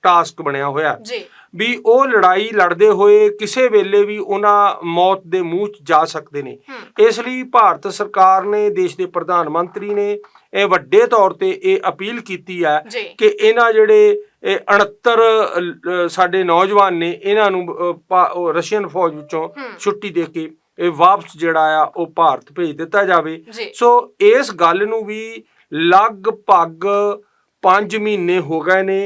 ਟਾਸਕ ਬਣਿਆ ਹੋਇਆ। ਜੀ। ਵੀ ਉਹ ਲੜਾਈ ਲੜਦੇ ਹੋਏ ਕਿਸੇ ਵੇਲੇ ਵੀ ਉਹਨਾਂ ਮੌਤ ਦੇ ਮੂੰਹ 'ਚ ਜਾ ਸਕਦੇ ਨੇ। ਇਸ ਲਈ ਭਾਰਤ ਸਰਕਾਰ ਨੇ ਦੇਸ਼ ਦੇ ਪ੍ਰਧਾਨ ਮੰਤਰੀ ਨੇ ਇਹ ਵੱਡੇ ਤੌਰ ਤੇ ਇਹ ਅਪੀਲ ਕੀਤੀ ਹੈ ਕਿ ਇਹਨਾਂ ਜਿਹੜੇ ਇਹ 69 ਅ, ਸਾਡੇ ਨੌਜਵਾਨ ਨੇ ਇਹਨਾਂ ਨੂੰ ਰਸ਼ੀਅਨ ਫੌਜ ਵਿੱਚੋਂ ਛੁੱਟੀ ਦੇ ਕੇ ਇਹ ਵਾਪਸ ਜਿਹੜਾ ਆ ਉਹ ਭਾਰਤ ਭੇਜ ਦਿੱਤਾ ਜਾਵੇ। ਸੋ ਇਸ ਗੱਲ ਨੂੰ ਵੀ ਲਗਭਗ 5 ਮਹੀਨੇ ਹੋ ਗਏ ਨੇ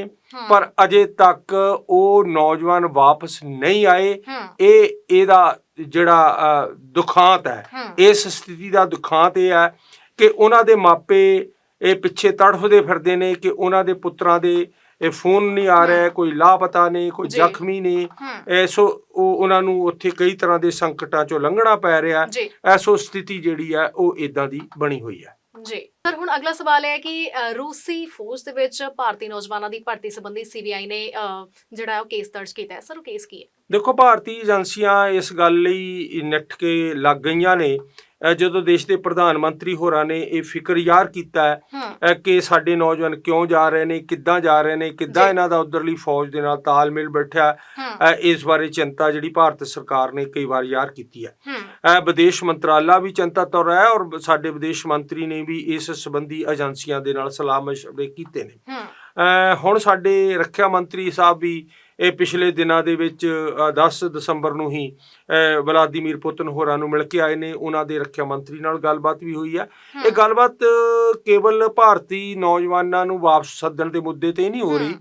ਪਰ ਅਜੇ ਤੱਕ ਉਹ ਨੌਜਵਾਨ ਵਾਪਸ ਨਹੀਂ ਆਏ। ਇਹ ਇਹਦਾ ਜਿਹੜਾ ਦੁਖਾਂਤ ਹੂੰ। ਇਸ ਸਥਿਤੀ ਦਾ ਦੁਖਾਂਤ ਇਹ ਹੈ ਕਿ ਉਹਨਾਂ ਦੇ ਮਾਪੇ ਇਹ ਪਿੱਛੇ ਤੜਫਦੇ ਫਿਰਦੇ ਨੇ ਕਿ ਉਹਨਾਂ ਦੇ ਪੁੱਤਰਾਂ ਦੇ ਇਹ ਫੋਨ ਨਹੀਂ ਆ ਰਿਹਾ ਕੋਈ ਲਾਪਤਾ ਨੇ ਕੋਈ। ਜ਼ਖਮੀ ਨੇ ਹੂੰ। ਇਹ ਸੋ ਉਹ ਉਹਨਾਂ ਨੂੰ ਉੱਥੇ ਕਈ ਤਰ੍ਹਾਂ ਦੇ ਸੰਕਟਾਂ ਚੋਂ ਲੰਘਣਾ ਪੈ ਰਿਹਾ। ਐਸੋ ਸਥਿਤੀ ਜਿਹੜੀ ਹੈ ਉਹ ਇਦਾਂ ਦੀ ਬਣੀ ਹੋਈ ਹੈ ਜੀ। ਸਰ ਹੁਣ ਅਗਲਾ ਸਵਾਲ ਹੈ ਕਿ ਰੂਸੀ ਫੌਜ ਦੇ ਵਿੱਚ ਭਾਰਤੀ ਨੌਜਵਾਨਾਂ ਦੀ ਭਰਤੀ ਸੰਬੰਧੀ ਸੀਬੀਆਈ ਨੇ ਜਿਹੜਾ ਉਹ ਕੇਸ ਦਰਜ ਕੀਤਾ ਹੈ। ਸਰ ਉਹ ਕੇਸ ਕੀ ਹੈ? ਦੇਖੋ ਭਾਰਤੀ ਏਜੰਸੀਆਂ ਇਸ ਗੱਲ ਲਈ ਨਿੱਠ ਕੇ ਲੱਗ ਗਈਆਂ ਨੇ ਜਦੋਂ ਦੇਸ਼ ਦੇ ਪ੍ਰਧਾਨ ਮੰਤਰੀ ਹੋਰਾਂ ਨੇ ਇਹ ਫਿਕਰ ਯਾਰ ਕੀਤਾ ਹੈ ਕਿ ਸਾਡੇ ਨੌਜਵਾਨ ਕਿਉਂ ਜਾ ਰਹੇ ਨੇ ਕਿੱਦਾਂ ਜਾ ਰਹੇ ਨੇ ਕਿੱਦਾਂ। ਇਹਨਾਂ ਦਾ ਉਧਰਲੀ ਫੌਜ ਦੇ ਨਾਲ ਤਾਲਮੇਲ ਬੈਠਿਆ ਇਸ ਬਾਰੇ ਚਿੰਤਾ ਜਿਹੜੀ ਭਾਰਤ ਸਰਕਾਰ ਨੇ ਕਈ ਵਾਰ ਯਾਰ ਕੀਤੀ ਹੈ। ਵਿਦੇਸ਼ ਮੰਤਰਾਲਾ ਵੀ ਚਿੰਤਾ ਤੌਰ ਹੈ ਔਰ ਸਾਡੇ ਵਿਦੇਸ਼ ਮੰਤਰੀ ਨੇ ਵੀ ਇਸ ਸੰਬੰਧੀ ਏਜੰਸੀਆਂ ਦੇ ਨਾਲ ਸਲਾਹ ਮਸ਼ਵਰੇ ਕੀਤੇ ਨੇ। ਹੁਣ ਸਾਡੇ ਰੱਖਿਆ ਮੰਤਰੀ ਸਾਹਿਬ ਵੀ ਇਹ ਪਿਛਲੇ ਦਿਨਾਂ ਦੇ ਵਿੱਚ ਅ, 10 ਦਸੰਬਰ ਨੂੰ ਹੀ ਵਲਾਦੀਮੀਰ ਪੁਤਨ ਹੋਰਾਂ ਨੂੰ ਮਿਲ ਕੇ ਆਏ ਨੇ। ਉਹਨਾਂ ਦੇ ਰੱਖਿਆ ਮੰਤਰੀ ਨਾਲ ਗੱਲਬਾਤ ਵੀ ਹੋਈ ਹੈ। ਇਹ ਗੱਲਬਾਤ ਕੇਵਲ ਭਾਰਤੀ ਨੌਜਵਾਨਾਂ ਨੂੰ ਵਾਪਸ ਸੱਦਣ ਦੇ ਮੁੱਦੇ ਤੇ ਨਹੀਂ ਹੋ ਰਹੀ।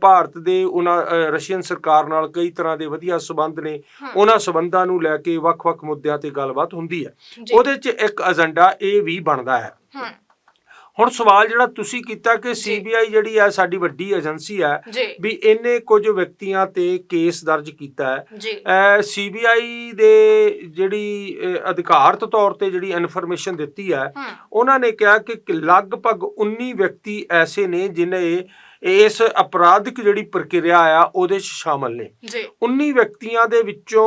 ਭਾਰਤ ਦੇ ਉਹਨਾਂ ਰਸ਼ੀਅਨ ਸਰਕਾਰ ਨਾਲ ਕਈ ਤਰ੍ਹਾਂ ਦੇ ਵਧੀਆ ਸਬੰਧ ਨੇ। ਉਹਨਾਂ ਸਬੰਧਾਂ ਨੂੰ ਲੈ ਕੇ ਵੱਖ-ਵੱਖ ਮੁੱਦਿਆਂ ਤੇ ਗੱਲਬਾਤ ਹੁੰਦੀ ਹੈ ਉਹਦੇ 'ਚ ਇੱਕ ਏਜੰਡਾ ਇਹ ਵੀ ਬਣਦਾ ਹੂੰ, ਹੁਣ ਸਵਾਲ ਜਿਹੜਾ ਤੁਸੀਂ ਕੀਤਾ ਕਿ ਸੀਬੀਆਈ ਜਿਹੜੀ ਹੈ ਸਾਡੀ ਵੱਡੀ ਏਜੰਸੀ ਹੈ ਵੀ ਇਹਨੇ ਕੁਝ ਵਿਅਕਤੀਆਂ ਤੇ ਕੇਸ ਦਰਜ ਕੀਤਾ ਹੈ। ਸੀਬੀਆਈ ਦੇ ਜਿਹੜੀ ਅਧਿਕਾਰਤ ਤੌਰ ਤੇ ਜਿਹੜੀ ਇਨਫੋਰਮੇਸ਼ਨ ਦਿੱਤੀ ਹੈ ਉਹਨਾਂ ਨੇ ਕਿਹਾ ਕਿ ਕਿ ਲਗਭਗ 19 ਵਿਅਕਤੀ ਐਸੇ ਨੇ ਜਿਨ੍ਹਾਂ ਇਸ ਅਪਰਾਧਿਕ ਜਿਹੜੀ ਪ੍ਰਕਿਰਿਆ ਆ ਉਹਦੇ 'ਚ ਸ਼ਾਮਲ ਨੇ। ਜੀ। 19 ਵਿਅਕਤੀਆਂ ਦੇ ਵਿੱਚੋਂ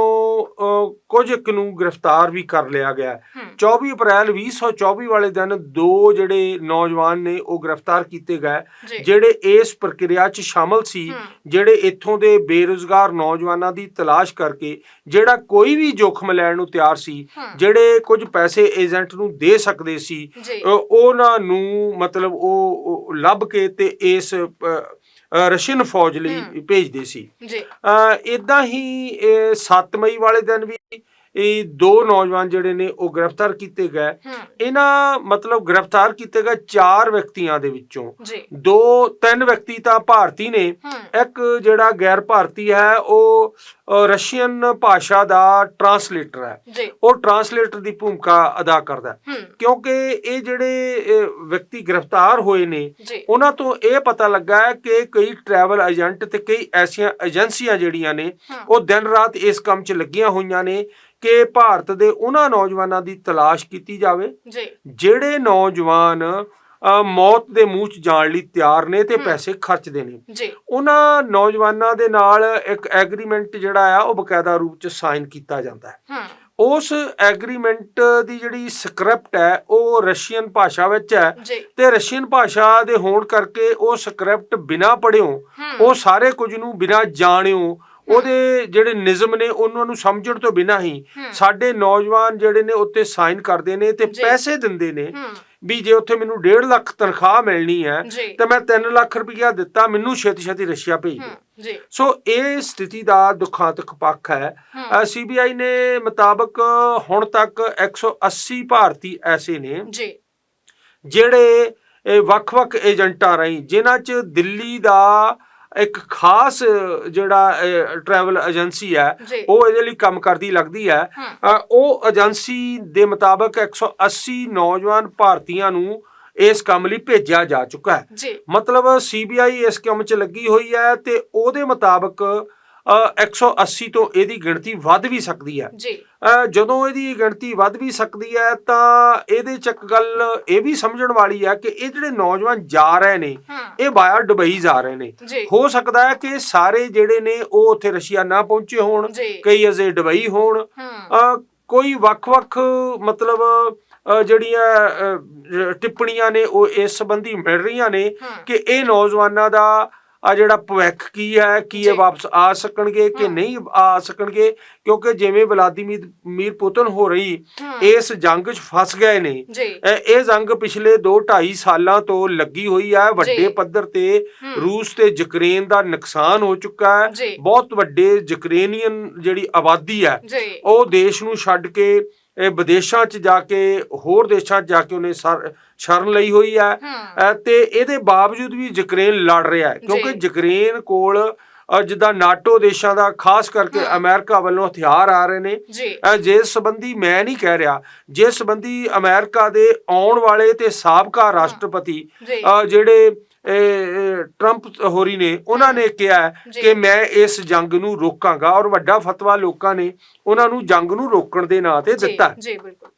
ਕੁਝ ਇੱਕ ਨੂੰ ਗ੍ਰਿਫਤਾਰ ਵੀ ਕਰ ਲਿਆ ਗਿਆ। ਹੈ। ਹੂੰ 24 ਅਪ੍ਰੈਲ 2024 ਵਾਲੇ ਦਿਨ ਦੋ ਜਿਹੜੇ ਨੌਜਵਾਨ ਨੇ ਉਹ ਗ੍ਰਿਫਤਾਰ ਕੀਤੇ ਗਏ ਜਿਹੜੇ ਇਸ ਪ੍ਰਕਿਰਿਆ 'ਚ ਸ਼ਾਮਲ ਸੀ ਜਿਹੜੇ ਇੱਥੋਂ ਦੇ ਬੇਰੁਜ਼ਗਾਰ ਨੌਜਵਾਨਾਂ ਦੀ ਤਲਾਸ਼ ਕਰਕੇ ਜਿਹੜਾ ਕੋਈ ਵੀ ਜੋਖਮ ਲੈਣ ਨੂੰ ਤਿਆਰ ਸੀ ਜਿਹੜੇ ਕੁਝ ਪੈਸੇ ਏਜੰਟ ਨੂੰ ਦੇ ਸਕਦੇ ਸੀ ਉਹਨਾਂ ਨੂੰ ਮਤਲਬ ਉਹ ਲੱਭ ਕੇ ਤੇ ਇਸ ਰਸ਼ੀਅਨ ਫੌਜ ਲਈ। ਭੇਜਦੇ ਸੀ ਜੀ ਇਦਾਂ ਹੀ 7 ਮਈ ਵਾਲੇ ਦਿਨ ਵੀ ਇਹ ਦੋ ਨੌਜਵਾਨ ਜਿਹੜੇ ਨੇ ਉਹ ਗ੍ਰਿਫਤਾਰ ਕੀਤੇ ਗਏ। ਇਹਨਾਂ ਮਤਲਬ ਗ੍ਰਿਫਤਾਰ ਕੀਤੇ ਗਏ ਚਾਰ ਵਿਅਕਤੀਆਂ ਦੇ ਵਿੱਚੋਂ। ਦੋ ਤਿੰਨ ਵਿਅਕਤੀ ਤਾਂ ਭਾਰਤੀ ਨੇ। ਇੱਕ ਜਿਹੜਾ ਗੈਰ ਭਾਰਤੀ ਹੈ ਉਹ ਰਸ਼ੀਅਨ ਭਾਸ਼ਾ ਦਾ ਟਰਾਂਸਲੇਟਰ ਹੈ। ਉਹ ਟਰਾਂਸਲੇਟਰ ਦੀ ਭੂਮਿਕਾ ਅਦਾ ਕਰਦਾ ਕਿਉਂਕਿ ਇਹ ਜਿਹੜੇ ਵਿਅਕਤੀ ਗ੍ਰਿਫਤਾਰ ਹੋਏ ਨੇ ਉਹਨਾਂ ਤੋਂ ਇਹ ਪਤਾ ਲੱਗਾ ਕਿ ਕਈ ਟਰੈਵਲ ਏਜੰਟ ਤੇ ਕਈ ਐਸੀਆਂ ਏਜੰਸੀਆਂ ਜਿਹੜੀਆਂ ਨੇ ਉਹ ਦਿਨ ਰਾਤ ਇਸ ਕੰਮ 'ਚ ਲੱਗੀਆਂ ਹੋਈਆਂ ਨੇ। ਕਿ ਭਾਰਤ ਦੇ ਉਹਨਾਂ ਨੌਜਵਾਨਾਂ ਦੀ ਤਲਾਸ਼ ਕੀਤੀ ਜਾਵੇ ਜਿਹੜੇ ਨੌਜਵਾਨ ਮੌਤ ਦੇ ਮੂੰਹ 'ਚ ਜਾਣ ਲਈ ਤਿਆਰ ਨੇ ਤੇ। ਪੈਸੇ ਖਰਚਦੇ ਨੇ। ਉਹਨਾਂ ਨੌਜਵਾਨਾਂ ਦੇ ਨਾਲ ਇੱਕ ਐਗਰੀਮੈਂਟ ਜਿਹੜਾ ਆ ਉਹ ਬਕਾਇਦਾ ਰੂਪ 'ਚ ਸਾਈਨ ਕੀਤਾ ਜਾਂਦਾ ਹੈ। ਉਸ ਐਗਰੀਮੈਂਟ ਦੀ ਜਿਹੜੀ ਸਕ੍ਰਿਪਟ ਹੈ ਉਹ ਰਸ਼ੀਅਨ ਭਾਸ਼ਾ ਵਿੱਚ ਹੈ ਤੇ ਰਸ਼ੀਅਨ ਭਾਸ਼ਾ ਦੇ ਹੋਣ ਕਰਕੇ ਉਹ ਸਕ੍ਰਿਪਟ ਬਿਨਾ ਪੜ੍ਹਿਓ ਹੂੰ। ਉਹ ਸਾਰੇ ਕੁਝ ਨੂੰ ਬਿਨਾ ਜਾਣਿਓ ਉਹਦੇ ਜਿਹੜੇ ਨਿਯਮ ਨੇ ਉਹਨਾਂ ਨੂੰ ਸਮਝਣ ਤੋਂ ਬਿਨਾ ਹੀ ਸਾਡੇ ਨੌਜਵਾਨ ਜਿਹੜੇ ਨੇ ਉੱਤੇ ਸਾਈਨ ਕਰਦੇ ਨੇ ਤੇ। ਪੈਸੇ ਦਿੰਦੇ ਨੇ ਵੀ ਜੇ ਉੱਥੇ ਮੈਨੂੰ 1.5 ਲੱਖ ਤਨਖਾਹ ਮਿਲਣੀ ਹੈ ਤੇ ਮੈਂ 3 ਲੱਖ ਰੁਪਇਆ ਦਿੱਤਾ ਮੈਨੂੰ ਛੇਤੀ ਛੇਤੀ ਰਸ਼ੀਆ ਭੇਜ ਜੀ। ਸੋ ਇਹ ਸਥਿਤੀ ਦਾ ਦੁਖਾਂਤਕ ਪੱਖ ਹੈ। ਸੀਬੀਆਈ ਨੇ ਮੁਤਾਬਕ ਹੁਣ ਤੱਕ 180 ਭਾਰਤੀ ਐਸੇ ਨੇ ਜਿਹੜੇ ਵੱਖ-ਵੱਖ ਏਜੰਟਾਂ ਰਾਹੀਂ ਜਿਨ੍ਹਾਂ 'ਚ ਦਿੱਲੀ ਦਾ ਇੱਕ ਖਾਸ ਜਿਹੜਾ ਟਰੈਵਲ ਏਜੰਸੀ ਹੈ ਉਹ ਇਹਦੇ ਲਈ ਕੰਮ ਕਰਦੀ ਲੱਗਦੀ ਹੈ। ਉਹ ਏਜੰਸੀ ਦੇ ਮੁਤਾਬਕ 180 ਨੌਜਵਾਨ ਭਾਰਤੀਆਂ ਨੂੰ ਇਸ ਕੰਮ ਲਈ ਭੇਜਿਆ ਜਾ ਚੁੱਕਾ ਹੈ। ਮਤਲਬ ਸੀਬੀਆਈ ਇਸ ਕੰਮ 'ਚ ਲੱਗੀ ਹੋਈ ਹੈ ਤੇ ਉਹਦੇ ਮੁਤਾਬਕ 180 ਤੋਂ ਇਹਦੀ ਗਿਣਤੀ ਵੱਧ ਵੀ ਸਕਦੀ ਹੈ। ਜੀ। ਜਦੋਂ ਇਹਦੀ ਗਿਣਤੀ ਵੱਧ ਵੀ ਸਕਦੀ ਹੈ ਤਾਂ ਇਹਦੇ ਚ ਇੱਕ ਗੱਲ ਇਹ ਵੀ ਸਮਝਣ ਵਾਲੀ ਹੈ ਕਿ ਇਹ ਜਿਹੜੇ ਨੌਜਵਾਨ ਜਾ ਰਹੇ ਨੇ ਇਹ ਬਾਇਆ ਦੁਬਈ ਜਾ ਰਹੇ ਨੇ। ਹੋ ਸਕਦਾ ਹੈ ਕਿ ਸਾਰੇ ਜਿਹੜੇ ਨੇ ਉਹ ਉੱਥੇ ਰਸ਼ੀਆ ਨਾ ਪਹੁੰਚੇ ਹੋਣ ਕਈ ਅਜੇ ਦੁਬਈ ਹੋਣ। ਕੋਈ ਵੱਖ-ਵੱਖ ਮਤਲਬ ਜਿਹੜੀਆਂ ਟਿੱਪਣੀਆਂ ਨੇ ਉਹ ਇਸ ਸੰਬੰਧੀ ਮਿਲ ਰਹੀਆਂ ਨੇ ਕਿ ਇਹ ਨੌਜਵਾਨਾਂ ਦਾ ਆ ਜਿਹੜਾ ਭਵਿੱਖ ਕੀ ਹੈ ਕੀ। ਇਹ ਵਾਪਸ ਆ ਸਕਣਗੇ ਕਿ। ਨਹੀਂ ਆ ਸਕਣਗੇ? ਕਿਉਂਕਿ ਜਿਵੇਂ ਵਲਾਦੀਮੀਰ ਮੀਰ ਪੁਤਨ ਹੋ ਰਹੀ ਇਸ ਜੰਗ 'ਚ ਫਸ ਗਏ ਨੇ। ਇਹ ਜੰਗ ਪਿਛਲੇ 2.5 ਸਾਲਾਂ ਤੋਂ ਲੱਗੀ ਹੋਈ ਹੈ। ਵੱਡੇ। ਪੱਧਰ ਤੇ ਰੂਸ ਤੇ ਯੂਕਰੇਨ ਦਾ ਨੁਕਸਾਨ ਹੋ ਚੁੱਕਾ ਹੈ। ਬਹੁਤ ਵੱਡੇ ਯੂਕਰੇਨੀਅਨ ਜਿਹੜੀ ਆਬਾਦੀ ਹੈ ਉਹ ਦੇਸ਼ ਨੂੰ ਛੱਡ ਕੇ ਇਹ ਵਿਦੇਸ਼ਾਂ 'ਚ ਜਾ ਕੇ ਹੋਰ ਦੇਸ਼ਾਂ 'ਚ ਜਾ ਕੇ ਉਹਨੇ ਸਰ- ਸ਼ਰਨ ਲਈ ਹੋਈ ਹੈ। ਤੇ ਇਹਦੇ ਬਾਵਜੂਦ ਵੀ ਯੂਕਰੇਨ ਲੜ ਰਿਹਾ ਹੈ। ਕਿਉਂਕਿ ਜੀ। ਯੂਕਰੇਨ ਕੋਲ ਜਿੱਦਾਂ ਨਾਟੋ ਦੇਸ਼ਾਂ ਦਾ ਖਾਸ ਕਰਕੇ। ਅਮਰੀਕਾ ਵੱਲੋਂ ਹਥਿਆਰ ਆ ਰਹੇ ਨੇ। ਜੀ। ਸੰਬੰਧੀ ਮੈਂ ਨਹੀਂ ਕਹਿ ਰਿਹਾ ਜਿਸ ਸੰਬੰਧੀ ਅਮਰੀਕਾ ਦੇ ਆਉਣ ਵਾਲੇ ਤੇ ਸਾਬਕਾ ਰਾਸ਼ਟਰਪਤੀ ਜੀ। ਜਿਹੜੇ ਟਰੰਪ ਹੋਰੀ ਨੇ ਉਹਨਾਂ ਨੇ ਕਿਹਾ। ਕਿ ਮੈਂ ਇਸ ਜੰਗ ਨੂੰ ਰੋਕਾਂਗਾ ਔਰ ਵੱਡਾ ਫਤਵਾ ਲੋਕਾਂ ਨੇ ਉਹਨਾਂ ਨੂੰ ਜੰਗ ਨੂੰ ਰੋਕਣ ਦੇ ਨਾਂ ਤੇ ਦਿੱਤਾ। ਜੀ ਬਿਲਕੁਲ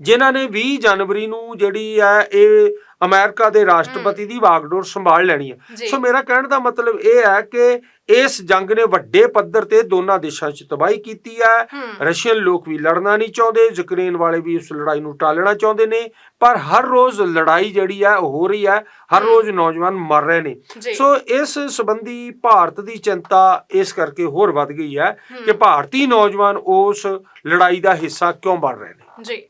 ਜਿਨ੍ਹਾਂ ਨੇ 20 ਜਨਵਰੀ ਨੂੰ ਜਿਹੜੀ ਹੈ ਇਹ ਅਮਰੀਕਾ ਦੇ ਰਾਸ਼ਟਰਪਤੀ ਦੀ ਵਾਗਡੋਰ ਸੰਭਾਲ ਲੈਣੀ ਹੈ ਸੋ ਮੇਰਾ ਕਹਿਣ ਦਾ ਮਤਲਬ ਇਹ ਹੈ ਕਿ ਇਸ ਜੰਗ ਨੇ ਵੱਡੇ ਪੱਧਰ ਤੇ ਦੋਨਾਂ ਦੇਸ਼ਾਂ 'ਚ ਤਬਾਹੀ ਕੀਤੀ ਹੈ। ਰਸ਼ੀਅਨ ਲੋਕ ਵੀ ਲੜਨਾ ਨਹੀਂ ਚਾਹੁੰਦੇ ਯੂਕਰੇਨ ਵਾਲੇ ਵੀ ਉਸ ਲੜਾਈ ਨੂੰ ਟਾਲਣਾ ਚਾਹੁੰਦੇ ਨੇ। ਪਰ ਹਰ ਰੋਜ਼ ਲੜਾਈ ਜਿਹੜੀ ਹੈ ਉਹ ਹੋ ਰਹੀ ਹੈ ਹਰ। ਰੋਜ਼ ਨੌਜਵਾਨ ਮਰ ਰਹੇ ਨੇ। ਸੋ ਇਸ ਸੰਬੰਧੀ ਭਾਰਤ ਦੀ ਚਿੰਤਾ ਇਸ ਕਰਕੇ ਹੋਰ ਵੱਧ ਗਈ ਹੂੰ। ਕਿ ਭਾਰਤੀ ਨੌਜਵਾਨ ਉਸ ਲੜਾਈ ਦਾ ਹਿੱਸਾ ਕਿਉਂ ਬਣ ਰਹੇ ਨੇ? ਜੀ।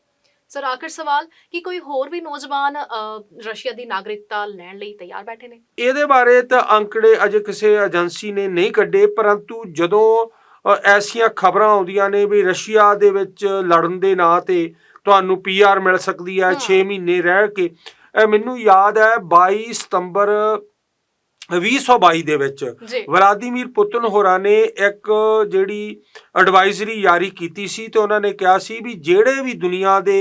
ਸਰ ਆਖਰ ਸਵਾਲ ਕਿ ਕੋਈ ਹੋਰ ਵੀ ਨੌਜਵਾਨ ਰਸ਼ੀਆ ਦੀ ਨਾਗਰਿਕਤਾ ਲੈਣ ਲਈ ਤਿਆਰ ਬੈਠੇ ਨੇ ਇਹਦੇ ਬਾਰੇ ਤਾਂ ਅੰਕੜੇ ਅਜੇ ਕਿਸੇ ਏਜੰਸੀ ਨੇ ਨਹੀਂ ਕੱਢੇ ਪਰੰਤੂ ਜਦੋਂ ਐਸੀਆਂ ਖਬਰਾਂ ਆਉਂਦੀਆਂ ਨੇ ਵੀ ਰਸ਼ੀਆ ਦੇ ਵਿੱਚ ਲੜਨ ਦੇ ਨਾਂ ਤੇ ਤੁਹਾਨੂੰ ਪੀਆਰ ਮਿਲ ਸਕਦੀ ਹੈ ਹਾਂ। 6 ਮਹੀਨੇ ਰਹਿ ਕੇ ਇਹ ਮੈਨੂੰ ਯਾਦ ਹੈ 22 ਸਤੰਬਰ 2022 ਦੇ ਵਿੱਚ ਵਲਾਦੀਮੀਰ ਪੁਤਨ ਹੋਰਾਂ ਨੇ ਇੱਕ ਜਿਹੜੀ ਐਡਵਾਈਜ਼ਰੀ ਜਾਰੀ ਕੀਤੀ ਸੀ ਤੇ ਉਹਨਾਂ ਨੇ ਕਿਹਾ ਸੀ ਵੀ ਜਿਹੜੇ ਵੀ ਦੁਨੀਆ ਦੇ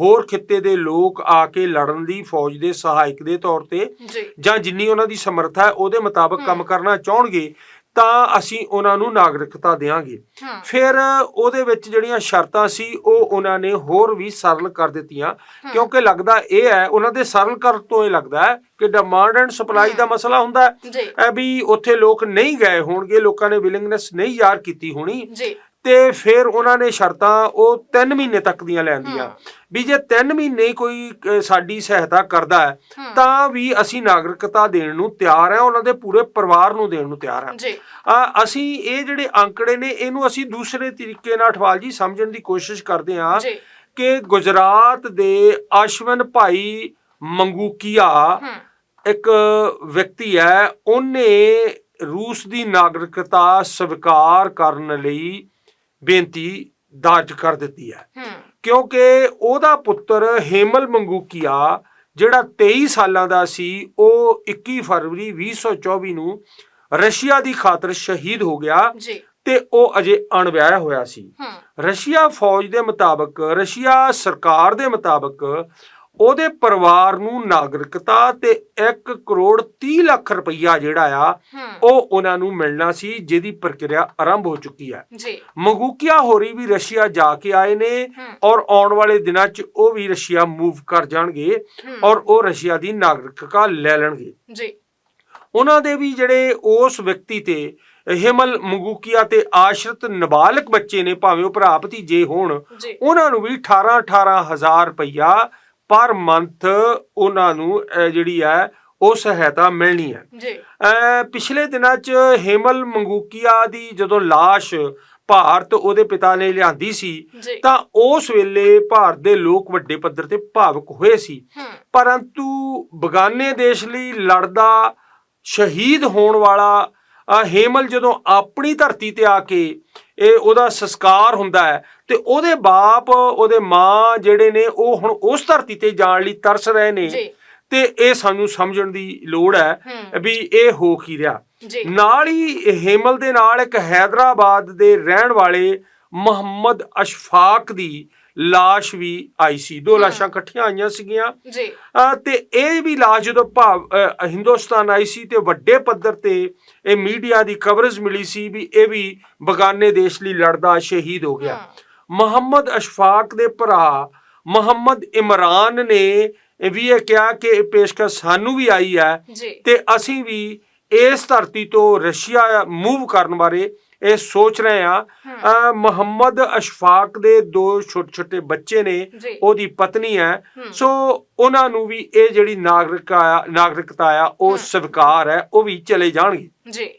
ਹੋਰ ਖਿੱਤੇ ਦੇ ਲੋਕ ਆ ਕੇ ਲੜਨ ਦੀ ਫੌਜ ਦੇ ਸਹਾਇਕ ਦੇ ਤੌਰ ਤੇ ਜੀ। ਜਿੰਨੀ ਉਹਨਾਂ ਦੀ ਸਮਰੱਥਾ ਹੈ ਉਹਦੇ ਮੁਤਾਬਕ ਕੰਮ। ਕਰਨਾ ਚਾਹਣਗੇ ਤਾਂ ਅਸੀਂ ਉਹਨਾਂ ਨੂੰ ਨਾਗਰਿਕਤਾ ਦੇਵਾਂਗੇ ਫਿਰ ਉਹਦੇ ਵਿੱਚ ਜਿਹੜੀਆਂ ਸ਼ਰਤਾਂ ਸੀ ਉਹ ਉਹਨਾਂ ਨੇ ਹੋਰ ਵੀ ਸਰਲ ਕਰ ਦਿੱਤੀਆਂ। ਕਿਉਂਕਿ ਲੱਗਦਾ ਇਹ ਹੈ ਉਹਨਾਂ ਦੇ ਸਰਲ ਕਰ ਤੋਂ ਇਹ ਲੱਗਦਾ ਹੈ ਕਿ ਡਿਮਾਂਡ ਐਂਡ ਸਪਲਾਈ ਦਾ ਮਸਲਾ ਹੁੰਦਾ ਹੈ। ਵੀ ਉੱਥੇ ਲੋਕ ਨਹੀਂ ਗਏ ਹੋਣਗੇ ਲੋਕਾਂ ਨੇ ਵਿਲਿੰਗਨੈਸ ਨਹੀਂ ਯਾਰ ਕੀਤੀ ਹੋਣੀ। ਤੇ ਫਿਰ ਉਹਨਾਂ ਨੇ ਸ਼ਰਤਾਂ ਉਹ 3 ਮਹੀਨੇ ਤੱਕ ਦੀਆਂ ਲੈਂਦੀਆਂ। ਵੀ ਜੇ 3 ਮਹੀਨੇ ਹੀ ਕੋਈ ਸਾਡੀ ਸਹਾਇਤਾ ਕਰਦਾ ਹੈ। ਤਾਂ ਵੀ ਅਸੀਂ ਨਾਗਰਿਕਤਾ ਦੇਣ ਨੂੰ ਤਿਆਰ ਹਾਂ ਉਹਨਾਂ ਦੇ ਪੂਰੇ ਪਰਿਵਾਰ ਨੂੰ ਦੇਣ ਨੂੰ ਤਿਆਰ ਹਾਂ। ਜੀ। ਆ ਅਸੀਂ ਇਹ ਜਿਹੜੇ ਅੰਕੜੇ ਨੇ ਇਹਨੂੰ ਅਸੀਂ ਦੂਸਰੇ ਤਰੀਕੇ ਨਾਲ ਅਠਵਾਲ ਜੀ ਸਮਝਣ ਦੀ ਕੋਸ਼ਿਸ਼ ਕਰਦੇ ਹਾਂ ਕਿ ਗੁਜਰਾਤ ਦੇ ਆਸ਼ਵਨ ਭਾਈ ਮੰਗੂਕੀਆ ਇੱਕ ਵਿਅਕਤੀ ਹੈ ਉਹਨੇ ਰੂਸ ਦੀ ਨਾਗਰਿਕਤਾ ਸਵੀਕਾਰ ਕਰਨ ਲਈ ਬੇਨਤੀ ਦਰਜ ਕਰ ਦਿੱਤੀ ਹੈ। ਕਿਉਂਕਿ ਉਹਦਾ ਪੁੱਤਰ ਹੇਮਲ ਮੰਗੂਕੀਆ ਜਿਹੜਾ 23 ਸਾਲਾਂ ਦਾ ਸੀ ਉਹ 21 ਫਰਵਰੀ 2024 ਨੂੰ ਰਸ਼ੀਆ ਦੀ ਖਾਤਰ ਸ਼ਹੀਦ ਹੋ ਗਿਆ ਤੇ ਉਹ ਅਜੇ ਅਣਵਿਆਹਿਆ ਹੋਇਆ ਸੀ। ਰਸ਼ੀਆ ਫੌਜ ਦੇ ਮੁਤਾਬਕ ਰਸ਼ੀਆ ਸਰਕਾਰ ਦੇ ਮੁਤਾਬਕ ਉਹਦੇ ਪਰਿਵਾਰ ਨੂੰ ਨਾਗਰਿਕਤਾ ਤੇ 1 ਕਰੋੜ 30 ਲੱਖ ਰੁਪਈਆ ਜਿਹੜਾ ਆ ਉਹ ਉਹਨਾਂ ਨੂੰ ਮਿਲਣਾ ਸੀ ਜਿਹਦੀ ਪ੍ਰਕਿਰਿਆ ਆਰੰਭ ਹੋ ਚੁੱਕੀ ਹੈ। ਜੀ। ਮੰਗੂਕੀਆ ਹੋਰੀ ਵੀ ਰਸ਼ੀਆ ਜਾ ਕੇ ਆਏ ਨੇ ਔਰ ਆਉਣ ਵਾਲੇ ਦਿਨਾਂ 'ਚ ਉਹ ਵੀ ਰਸ਼ੀਆ ਮੂਵ ਕਰ ਜਾਣਗੇ ਔਰ ਉਹ ਰਸ਼ੀਆ ਦੀ ਨਾਗਰਿਕਤਾ ਲੈ ਲੈਣਗੇ। ਜੀ। ਉਹਨਾਂ ਦੇ ਵੀ ਜਿਹੜੇ ਉਸ ਵਿਅਕਤੀ ਤੇ ਹਿਮਲ ਮੰਗੂਕੀਆ ਤੇ ਆਸ਼ਰਿਤ ਨਾਬਾਲਗ ਬੱਚੇ ਨੇ ਭਾਵੇਂ ਉਹ ਭਰਾ ਭਤੀਜੇ ਹੋਣ ਉਹਨਾਂ ਨੂੰ ਵੀ 18 18000 ਰੁਪਈਆ ਪਰ ਮੰਥ ਉਹਨਾਂ ਨੂੰ ਜਿਹੜੀ ਹੈ ਉਹ ਸਹਾਇਤਾ ਮਿਲਣੀ ਹੈ। ਜੀ। ਪਿਛਲੇ ਦਿਨਾਂ 'ਚ ਹੇਮਲ ਮੰਗੂਕੀਆ ਦੀ ਜਦੋਂ ਲਾਸ਼ ਭਾਰਤ ਉਹਦੇ ਪਿਤਾ ਨੇ ਲਿਆਂਦੀ ਸੀ ਤਾਂ ਉਸ ਵੇਲੇ ਭਾਰਤ ਦੇ ਲੋਕ ਵੱਡੇ ਪੱਧਰ ਤੇ ਭਾਵਕ ਹੋਏ ਸੀ। ਪਰੰਤੂ ਬਗਾਨੇ ਦੇਸ਼ ਲਈ ਲੜਦਾ ਸ਼ਹੀਦ ਹੋਣ ਵਾਲਾ ਹੇਮਲ ਜਦੋਂ ਆਪਣੀ ਧਰਤੀ ਤੇ ਆ ਕੇ ਇਹ ਉਹਦਾ ਸੰਸਕਾਰ ਹੁੰਦਾ ਹੈ ਤੇ ਉਹਦੇ ਬਾਪ ਉਹਦੇ ਮਾਂ ਜਿਹੜੇ ਨੇ ਉਹ ਹੁਣ ਉਸ ਧਰਤੀ ਤੇ ਜਾਣ ਲਈ ਤਰਸ ਰਹੇ ਨੇ ਤੇ ਇਹ ਸਾਨੂੰ ਸਮਝਣ ਦੀ ਲੋੜ ਹੈ ਵੀ ਇਹ ਹੋ ਕੀ ਰਿਹਾ। ਨਾਲ ਹੀ ਹੇਮਲ ਦੇ ਨਾਲ ਇੱਕ ਹੈਦਰਾਬਾਦ ਦੇ ਰਹਿਣ ਵਾਲੇ ਮੁਹੰਮਦ ਅਸ਼ਫਾਕ ਦੀ ਲਾਸ਼ ਵੀ ਆਈ ਸੀ। ਦੋ ਲਾਸ਼ਾਂ ਇਕੱਠੀਆਂ ਆਈਆਂ ਸੀਗੀਆਂ। ਜੀ। ਤੇ ਇਹ ਵੀ ਲਾਸ਼ ਜਦੋਂ ਭਾਵ ਹਿੰਦੁਸਤਾਨ ਆਈ ਸੀ ਤੇ ਵੱਡੇ ਪੱਧਰ ਤੇ ਇਹ ਮੀਡੀਆ ਦੀ ਕਵਰੇਜ ਮਿਲੀ ਸੀ ਵੀ ਇਹ ਵੀ ਬਗਾਨੇ ਦੇਸ਼ ਲਈ ਲੜਦਾ ਸ਼ਹੀਦ ਹੋ ਗਿਆ। ਮੁਹੰਮਦ ਅਸ਼ਫਾਕ ਦੇ ਭਰਾ ਮੁਹੰਮਦ ਇਮਰਾਨ ਨੇ ਵੀ ਇਹ ਕਿਹਾ ਕਿ ਇਹ ਪੇਸ਼ਕਸ਼ ਸਾਨੂੰ ਵੀ ਆਈ ਹੈ ਤੇ ਅਸੀਂ ਵੀ ਇਸ ਧਰਤੀ ਤੋਂ ਰਸ਼ੀਆ ਮੂਵ ਕਰਨ ਬਾਰੇ ਇਹ ਸੋਚ ਰਹੇ। ਹਾਂ। ਮੁਹੰਮਦ ਅਸ਼ਫਾਕ ਦੇ ਦੋ ਛੋਟੇ ਛੋਟੇ ਬੱਚੇ ਨੇ। ਉਹਦੀ ਪਤਨੀ ਹੈ। ਸੋ ਉਹਨਾਂ ਨੂੰ ਵੀ ਇਹ ਜਿਹੜੀ ਨਾਗਰਿਕ ਆ ਨਾਗਰਿਕਤਾ ਆ ਉਹ। ਸਵੀਕਾਰ ਹੈ। ਉਹ ਵੀ ਚਲੇ ਜਾਣਗੇ। ਜੀ।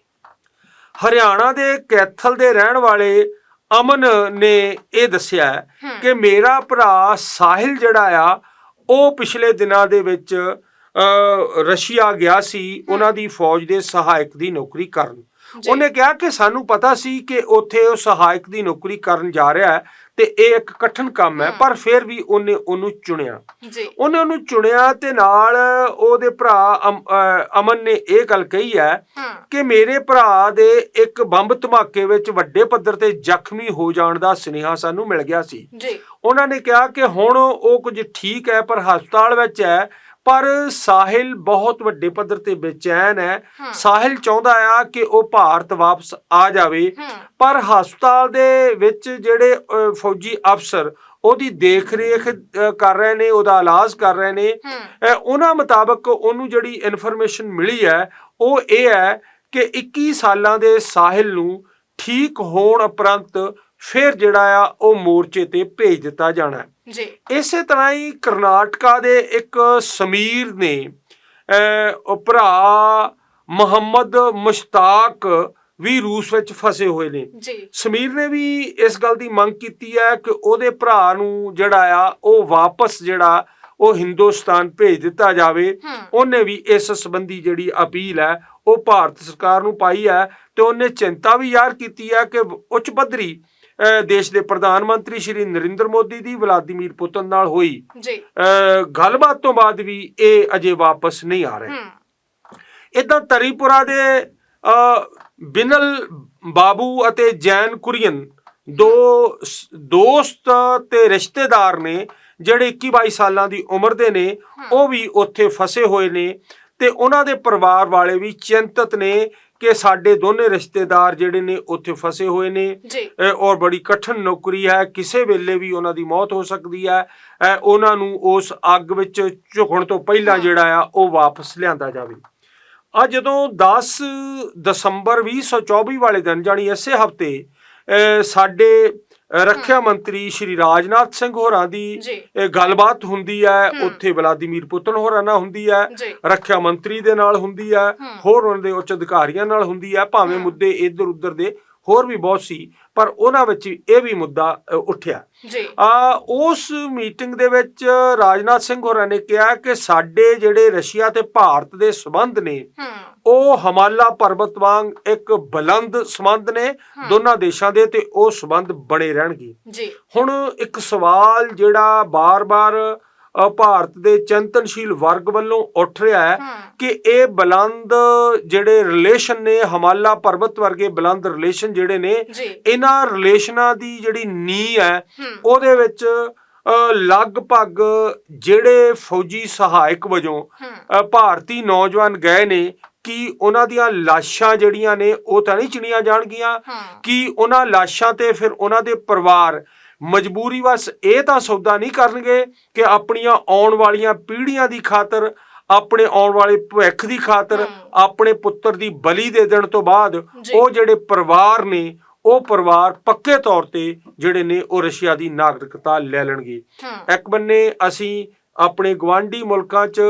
ਹਰਿਆਣਾ ਦੇ ਕੈਥਲ ਦੇ ਰਹਿਣ ਵਾਲੇ ਅਮਨ ਨੇ ਇਹ ਦੱਸਿਆ ਕਿ ਮੇਰਾ ਭਰਾ ਸਾਹਿਲ ਜਿਹੜਾ ਆ ਉਹ ਪਿਛਲੇ ਦਿਨਾਂ ਦੇ ਵਿੱਚ ਰਸ਼ੀਆ ਗਿਆ ਸੀ। ਉਹਨਾਂ ਦੀ ਫੌਜ ਦੇ ਸਹਾਇਕ ਦੀ ਨੌਕਰੀ ਕਰਨ। ਉਹਨੇ ਕਿਹਾ ਕਿ ਸਾਨੂੰ ਪਤਾ ਸੀ ਕਿ ਉੱਥੇ ਉਹ ਸਹਾਇਕ ਦੀ ਨੌਕਰੀ ਕਰਨ ਜਾ ਰਿਹਾ ਹੈ ਤੇ ਇਹ ਇੱਕ ਕਠਿਨ ਕੰਮ ਹੈ। ਪਰ ਫਿਰ ਵੀ ਉਹਨੇ ਉਹਨੂੰ ਚੁਣਿਆ। ਜੀ। ਉਹਨੇ ਉਹਨੂੰ ਚੁਣਿਆ ਤੇ ਨਾਲ ਉਹਦੇ ਭਰਾ ਅਮਨ ਨੇ ਇਹ ਗੱਲ ਕਹੀ ਹੂੰ ਕਿ ਮੇਰੇ ਭਰਾ ਦੇ ਇੱਕ ਬੰਬ ਧਮਾਕੇ ਵਿੱਚ ਵੱਡੇ ਪੱਧਰ ਤੇ ਜ਼ਖਮੀ ਹੋ ਜਾਣ ਦਾ ਸੁਨੇਹਾ ਸਾਨੂੰ ਮਿਲ ਗਿਆ ਸੀ। ਜੀ। ਉਹਨਾਂ ਨੇ ਕਿਹਾ ਕਿ ਹੁਣ ਉਹ ਕੁਝ ਠੀਕ ਹੈ ਪਰ ਹਸਪਤਾਲ ਵਿੱਚ ਹੈ ਪਰ ਸਾਹਿਲ ਬਹੁਤ ਵੱਡੇ ਪੱਧਰ ਤੇ ਬੇਚੈਨ ਹੈ। ਸਾਹਿਲ ਚਾਹੁੰਦਾ ਆ ਕਿ ਉਹ ਭਾਰਤ ਵਾਪਸ ਆ ਜਾਵੇ। ਪਰ ਹਸਪਤਾਲ ਦੇ ਵਿੱਚ ਜਿਹੜੇ ਫੌਜੀ ਅਫਸਰ ਉਹਦੀ ਦੇਖ-ਰੇਖ ਕਰ ਰਹੇ ਨੇ ਉਹਦਾ ਇਲਾਜ ਕਰ ਰਹੇ ਨੇ। ਉਹਨਾਂ ਮੁਤਾਬਕ ਉਹਨੂੰ ਜਿਹੜੀ ਇਨਫੋਰਮੇਸ਼ਨ ਮਿਲੀ ਹੈ ਉਹ ਇਹ ਹੈ ਕਿ 21 ਸਾਲਾਂ ਦੇ ਸਾਹਿਲ ਨੂੰ ਠੀਕ ਹੋਣ ਉਪਰੰਤ ਫਿਰ ਜਿਹੜਾ ਆ ਉਹ ਮੋਰਚੇ ਤੇ ਭੇਜ ਦਿੱਤਾ ਜਾਣਾ ਹੈ। ਜੀ। ਇਸੇ ਤਰ੍ਹਾਂ ਹੀ ਕਰਨਾਟਕਾ ਦੇ ਇੱਕ ਸਮੀਰ ਨੇ ਉਹ ਭਰਾ ਮੁਹੰਮਦ ਮੁਸ਼ਤਾਕ ਵੀ ਰੂਸ ਵਿੱਚ ਫਸੇ ਹੋਏ ਨੇ। ਜੀ। ਸਮੀਰ ਨੇ ਵੀ ਇਸ ਗੱਲ ਦੀ ਮੰਗ ਕੀਤੀ ਹੈ ਕਿ ਉਹਦੇ ਭਰਾ ਨੂੰ ਜਿਹੜਾ ਆ ਉਹ ਵਾਪਸ ਜਿਹੜਾ ਉਹ ਹਿੰਦੁਸਤਾਨ ਭੇਜ ਦਿੱਤਾ ਜਾਵੇ। ਉਹਨੇ ਵੀ ਇਸ ਸੰਬੰਧੀ ਜਿਹੜੀ ਅਪੀਲ ਹੈ ਉਹ ਭਾਰਤ ਸਰਕਾਰ ਨੂੰ ਪਾਈ ਹੈ ਤੇ ਉਹਨੇ ਚਿੰਤਾ ਵੀ ਜ਼ਾਹਰ ਕੀਤੀ ਹੈ ਕਿ ਉੱਚ ਪੱਧਰੀ ਦੇਸ਼ ਦੇ ਪ੍ਰਧਾਨ ਮੰਤਰੀ ਸ਼੍ਰੀ ਨਰਿੰਦਰ ਮੋਦੀ ਦੀ ਵਲਾਦੀਮੀਰ ਪੁਤਨ ਨਾਲ ਹੋਈ। ਜੀ। ਗੱਲਬਾਤ ਤੋਂ ਬਾਅਦ ਵੀ ਇਹ ਅਜੇ ਵਾਪਸ ਨਹੀਂ ਆ ਰਹੇ। ਇਦਾਂ ਤਰੀਪੁਰਾ ਦੇ ਬਿਨਲ ਬਾਬੂ ਅਤੇ ਜੈਨ ਕੁਰੀਅਨ ਦੋ ਦੋਸਤ ਤੇ ਰਿਸ਼ਤੇਦਾਰ ਨੇ ਜਿਹੜੇ 21 22 ਸਾਲਾਂ ਦੀ ਉਮਰ ਦੇ ਨੇ ਉਹ ਵੀ ਉੱਥੇ ਫਸੇ ਹੋਏ ਨੇ ਤੇ ਉਹਨਾਂ ਦੇ ਪਰਿਵਾਰ ਵਾਲੇ ਵੀ ਚਿੰਤਤ ਨੇ ਕਿ ਸਾਡੇ ਦੋਨੇ ਰਿਸ਼ਤੇਦਾਰ ਜਿਹੜੇ ਨੇ ਉੱਥੇ ਫਸੇ ਹੋਏ ਨੇ। ਔਰ ਬੜੀ ਕਠਿਨ ਨੌਕਰੀ ਹੈ। ਕਿਸੇ ਵੇਲੇ ਵੀ ਉਹਨਾਂ ਦੀ ਮੌਤ ਹੋ ਸਕਦੀ ਹੈ। ਉਹਨਾਂ ਨੂੰ ਉਸ ਅੱਗ ਵਿੱਚ ਝੁਕਣ ਤੋਂ ਪਹਿਲਾਂ ਜਿਹੜਾ ਆ ਉਹ ਵਾਪਸ ਲਿਆਂਦਾ ਜਾਵੇ। ਆ ਜਦੋਂ 10 ਦਸੰਬਰ 2024 ਵਾਲੇ ਦਿਨ ਜਾਨੀ ਇਸੇ ਹਫ਼ਤੇ ਸਾਡੇ ਰੱਖਿਆ ਮੰਤਰੀ ਸ਼੍ਰੀ ਰਾਜਨਾਥ ਸਿੰਘ ਹੋਰਾਂ ਦੀ ਗੱਲਬਾਤ ਹੁੰਦੀ ਹੈ। ਉੱਥੇ ਵਲਾਦੀਮੀਰ ਪੁਤਨ ਹੋਰਾਂ ਨਾਲ ਹੁੰਦੀ ਹੈ ਰੱਖਿਆ ਮੰਤਰੀ ਦੇ ਨਾਲ ਹੁੰਦੀ ਹੈ। ਹੋਰ ਉਹਨਾਂ ਦੇ ਉੱਚ ਅਧਿਕਾਰੀਆਂ ਨਾਲ ਹੁੰਦੀ ਹੈ ਭਾਵੇਂ। ਮੁੱਦੇ ਇੱਧਰ ਉੱਧਰ ਦੇ ਹੋਰ ਵੀ ਬਹੁਤ ਸੀ ਪਰ ਉਹਨਾਂ ਵਿੱਚ ਇਹ ਵੀ ਮੁੱਦਾ ਉੱਠਿਆ। ਜੀ। ਆ ਉਸ ਮੀਟਿੰਗ ਦੇ ਵਿੱਚ ਰਾਜਨਾਥ ਸਿੰਘ ਹੋਰਾਂ ਨੇ ਕਿਹਾ ਕਿ ਸਾਡੇ ਜਿਹੜੇ ਰਸ਼ੀਆ ਤੇ ਭਾਰਤ ਦੇ ਸਬੰਧ ਨੇ ਉਹ ਹਿਮਾਲਾ ਪਰਬਤ ਵਾਂਗ ਇੱਕ ਬੁਲੰਦ ਸਬੰਧ ਨੇ। ਦੋਨਾਂ ਦੇਸ਼ਾਂ ਦੇ ਤੇ ਉਹ ਸਬੰਧ ਬਣੇ ਰਹਿਣਗੇ। ਜੀ। ਹੁਣ ਇੱਕ ਸਵਾਲ ਜਿਹੜਾ ਬਾਰ-ਬਾਰ ਭਾਰਤ ਦੇ ਚਿੰਤਨਸ਼ੀਲ ਵਰਗ ਵੱਲੋਂ ਉੱਠ ਰਿਹਾ ਹੈ ਕਿ ਇਹ ਬੁਲੰਦ ਜਿਹੜੇ ਰਿਲੇਸ਼ਨ ਨੇ ਹਿਮਾਲਾ ਪਰਬਤ ਵਰਗੇ ਬੁਲੰਦ ਰਿਲੇਸ਼ਨ ਜਿਹੜੇ ਨੇ ਇਹਨਾਂ ਰਿਲੇਸ਼ਨਾਂ ਦੀ ਜਿਹੜੀ ਨੀਂਹ ਹੈ ਉਹਦੇ ਵਿੱਚ ਲਗਭਗ ਜਿਹੜੇ ਫੌਜੀ ਸਹਾਇਕ ਵਜੋਂ ਭਾਰਤੀ ਨੌਜਵਾਨ ਗਏ ਨੇ ਕੀ ਉਹਨਾਂ ਦੀਆਂ ਲਾਸ਼ਾਂ ਜਿਹੜੀਆਂ ਨੇ ਉਹ ਤਾਂ ਨਹੀਂ ਚਿਣੀਆਂ ਜਾਣਗੀਆਂ? ਕੀ ਉਹਨਾਂ ਲਾਸ਼ਾਂ ਤੇ ਫਿਰ ਉਹਨਾਂ ਦੇ ਪਰਿਵਾਰ ਮਜਬੂਰੀ ਵਸ ਇਹ ਤਾਂ ਸੌਦਾ ਨਹੀਂ ਕਰਨਗੇ ਕਿ ਆਪਣੀਆਂ ਆਉਣ ਵਾਲੀਆਂ ਪੀੜ੍ਹੀਆਂ ਦੀ ਖਾਤਰ ਆਪਣੇ ਆਉਣ ਵਾਲੇ ਭਵਿੱਖ ਦੀ ਖਾਤਰ। ਆਪਣੇ ਪੁੱਤਰ ਦੀ ਬਲੀ ਦੇ ਦੇਣ ਤੋਂ ਬਾਅਦ। ਉਹ ਜਿਹੜੇ ਪਰਿਵਾਰ ਨੇ ਉਹ ਪਰਿਵਾਰ ਪੱਕੇ ਤੌਰ ਤੇ ਜਿਹੜੇ ਨੇ ਉਹ ਰਸ਼ੀਆ ਦੀ ਨਾਗਰਿਕਤਾ ਲੈ ਲੈਣਗੇ ਇੱਕ ਬੰਨੇ ਅਸੀਂ ਆਪਣੇ ਗਵਾਂਢੀ ਮੁਲਕਾਂ 'ਚ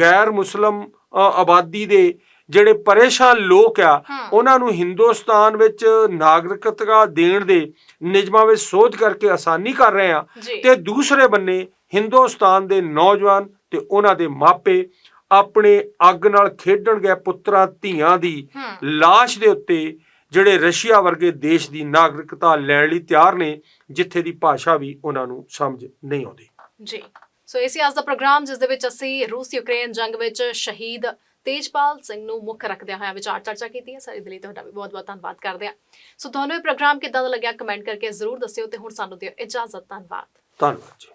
ਗੈਰ ਮੁਸਲਮ ਆਬਾਦੀ ਦੇ ਜਿਹੜੇ ਪਰੇਸ਼ਾਨ ਲੋਕ ਆ ਉਹਨਾਂ ਨੂੰ ਹਿੰਦੁਸਤਾਨ ਵਿੱਚ ਨਾਗਰਿਕਤਾ ਦੇਣ ਦੇ ਨਿਯਮਾਂ ਵਿੱਚ ਸੋਧ ਕਰਕੇ ਆਸਾਨੀ ਕਰ ਰਹੇ ਆ। ਤੇ ਦੂਸਰੇ ਬੰਨੇ ਹਿੰਦੁਸਤਾਨ ਦੇ ਨੌਜਵਾਨ ਤੇ ਉਹਨਾਂ ਦੇ ਮਾਪੇ ਆਪਣੇ ਅੱਗ ਨਾਲ ਖੇਡਣ ਗਏ ਪੁੱਤਰਾਂ ਧੀਆਂ ਦੀ ਲਾਸ਼ ਦੇ ਉੱਤੇ ਜਿਹੜੇ ਰਸ਼ੀਆ ਵਰਗੇ ਦੇਸ਼ ਦੀ ਨਾਗਰਿਕਤਾ ਲੈਣ ਲਈ ਤਿਆਰ ਨੇ ਜਿੱਥੇ ਦੀ ਭਾਸ਼ਾ ਵੀ ਉਹਨਾਂ ਨੂੰ ਸਮਝ ਨਹੀਂ ਆਉਂਦੀ। ਜੀ। ਸੋ ਇਸੇ ਅੱਜ ਦਾ ਪ੍ਰੋਗਰਾਮ ਜਿਸ ਦੇ ਵਿੱਚ ਅਸੀਂ ਰੂਸ ਯੂਕਰੇਨ ਜੰਗ ਵਿੱਚ ਸ਼ਹੀਦ ਤੇਜਪਾਲ ਸਿੰਘ ਨੂੰ ਮੁੱਖ ਰੱਖਦਿਆਂ ਹੋਇਆ ਵਿਚਾਰ ਚਰਚਾ ਕੀਤੀ ਹੈ। ਸਰ, ਇਹਦੇ ਲਈ ਤੁਹਾਡਾ ਵੀ ਬਹੁਤ ਬਹੁਤ ਧੰਨਵਾਦ ਕਰਦੇ ਹਾਂ। ਸੋ ਤੁਹਾਨੂੰ ਇਹ ਪ੍ਰੋਗਰਾਮ ਕਿੱਦਾਂ ਦਾ ਲੱਗਿਆ ਕਮੈਂਟ ਕਰਕੇ ਜ਼ਰੂਰ ਦੱਸਿਓ ਤੇ ਹੁਣ ਸਾਨੂੰ ਦਿਓ ਇਜਾਜ਼ਤ। ਧੰਨਵਾਦ। ਧੰਨਵਾਦ ਜੀ।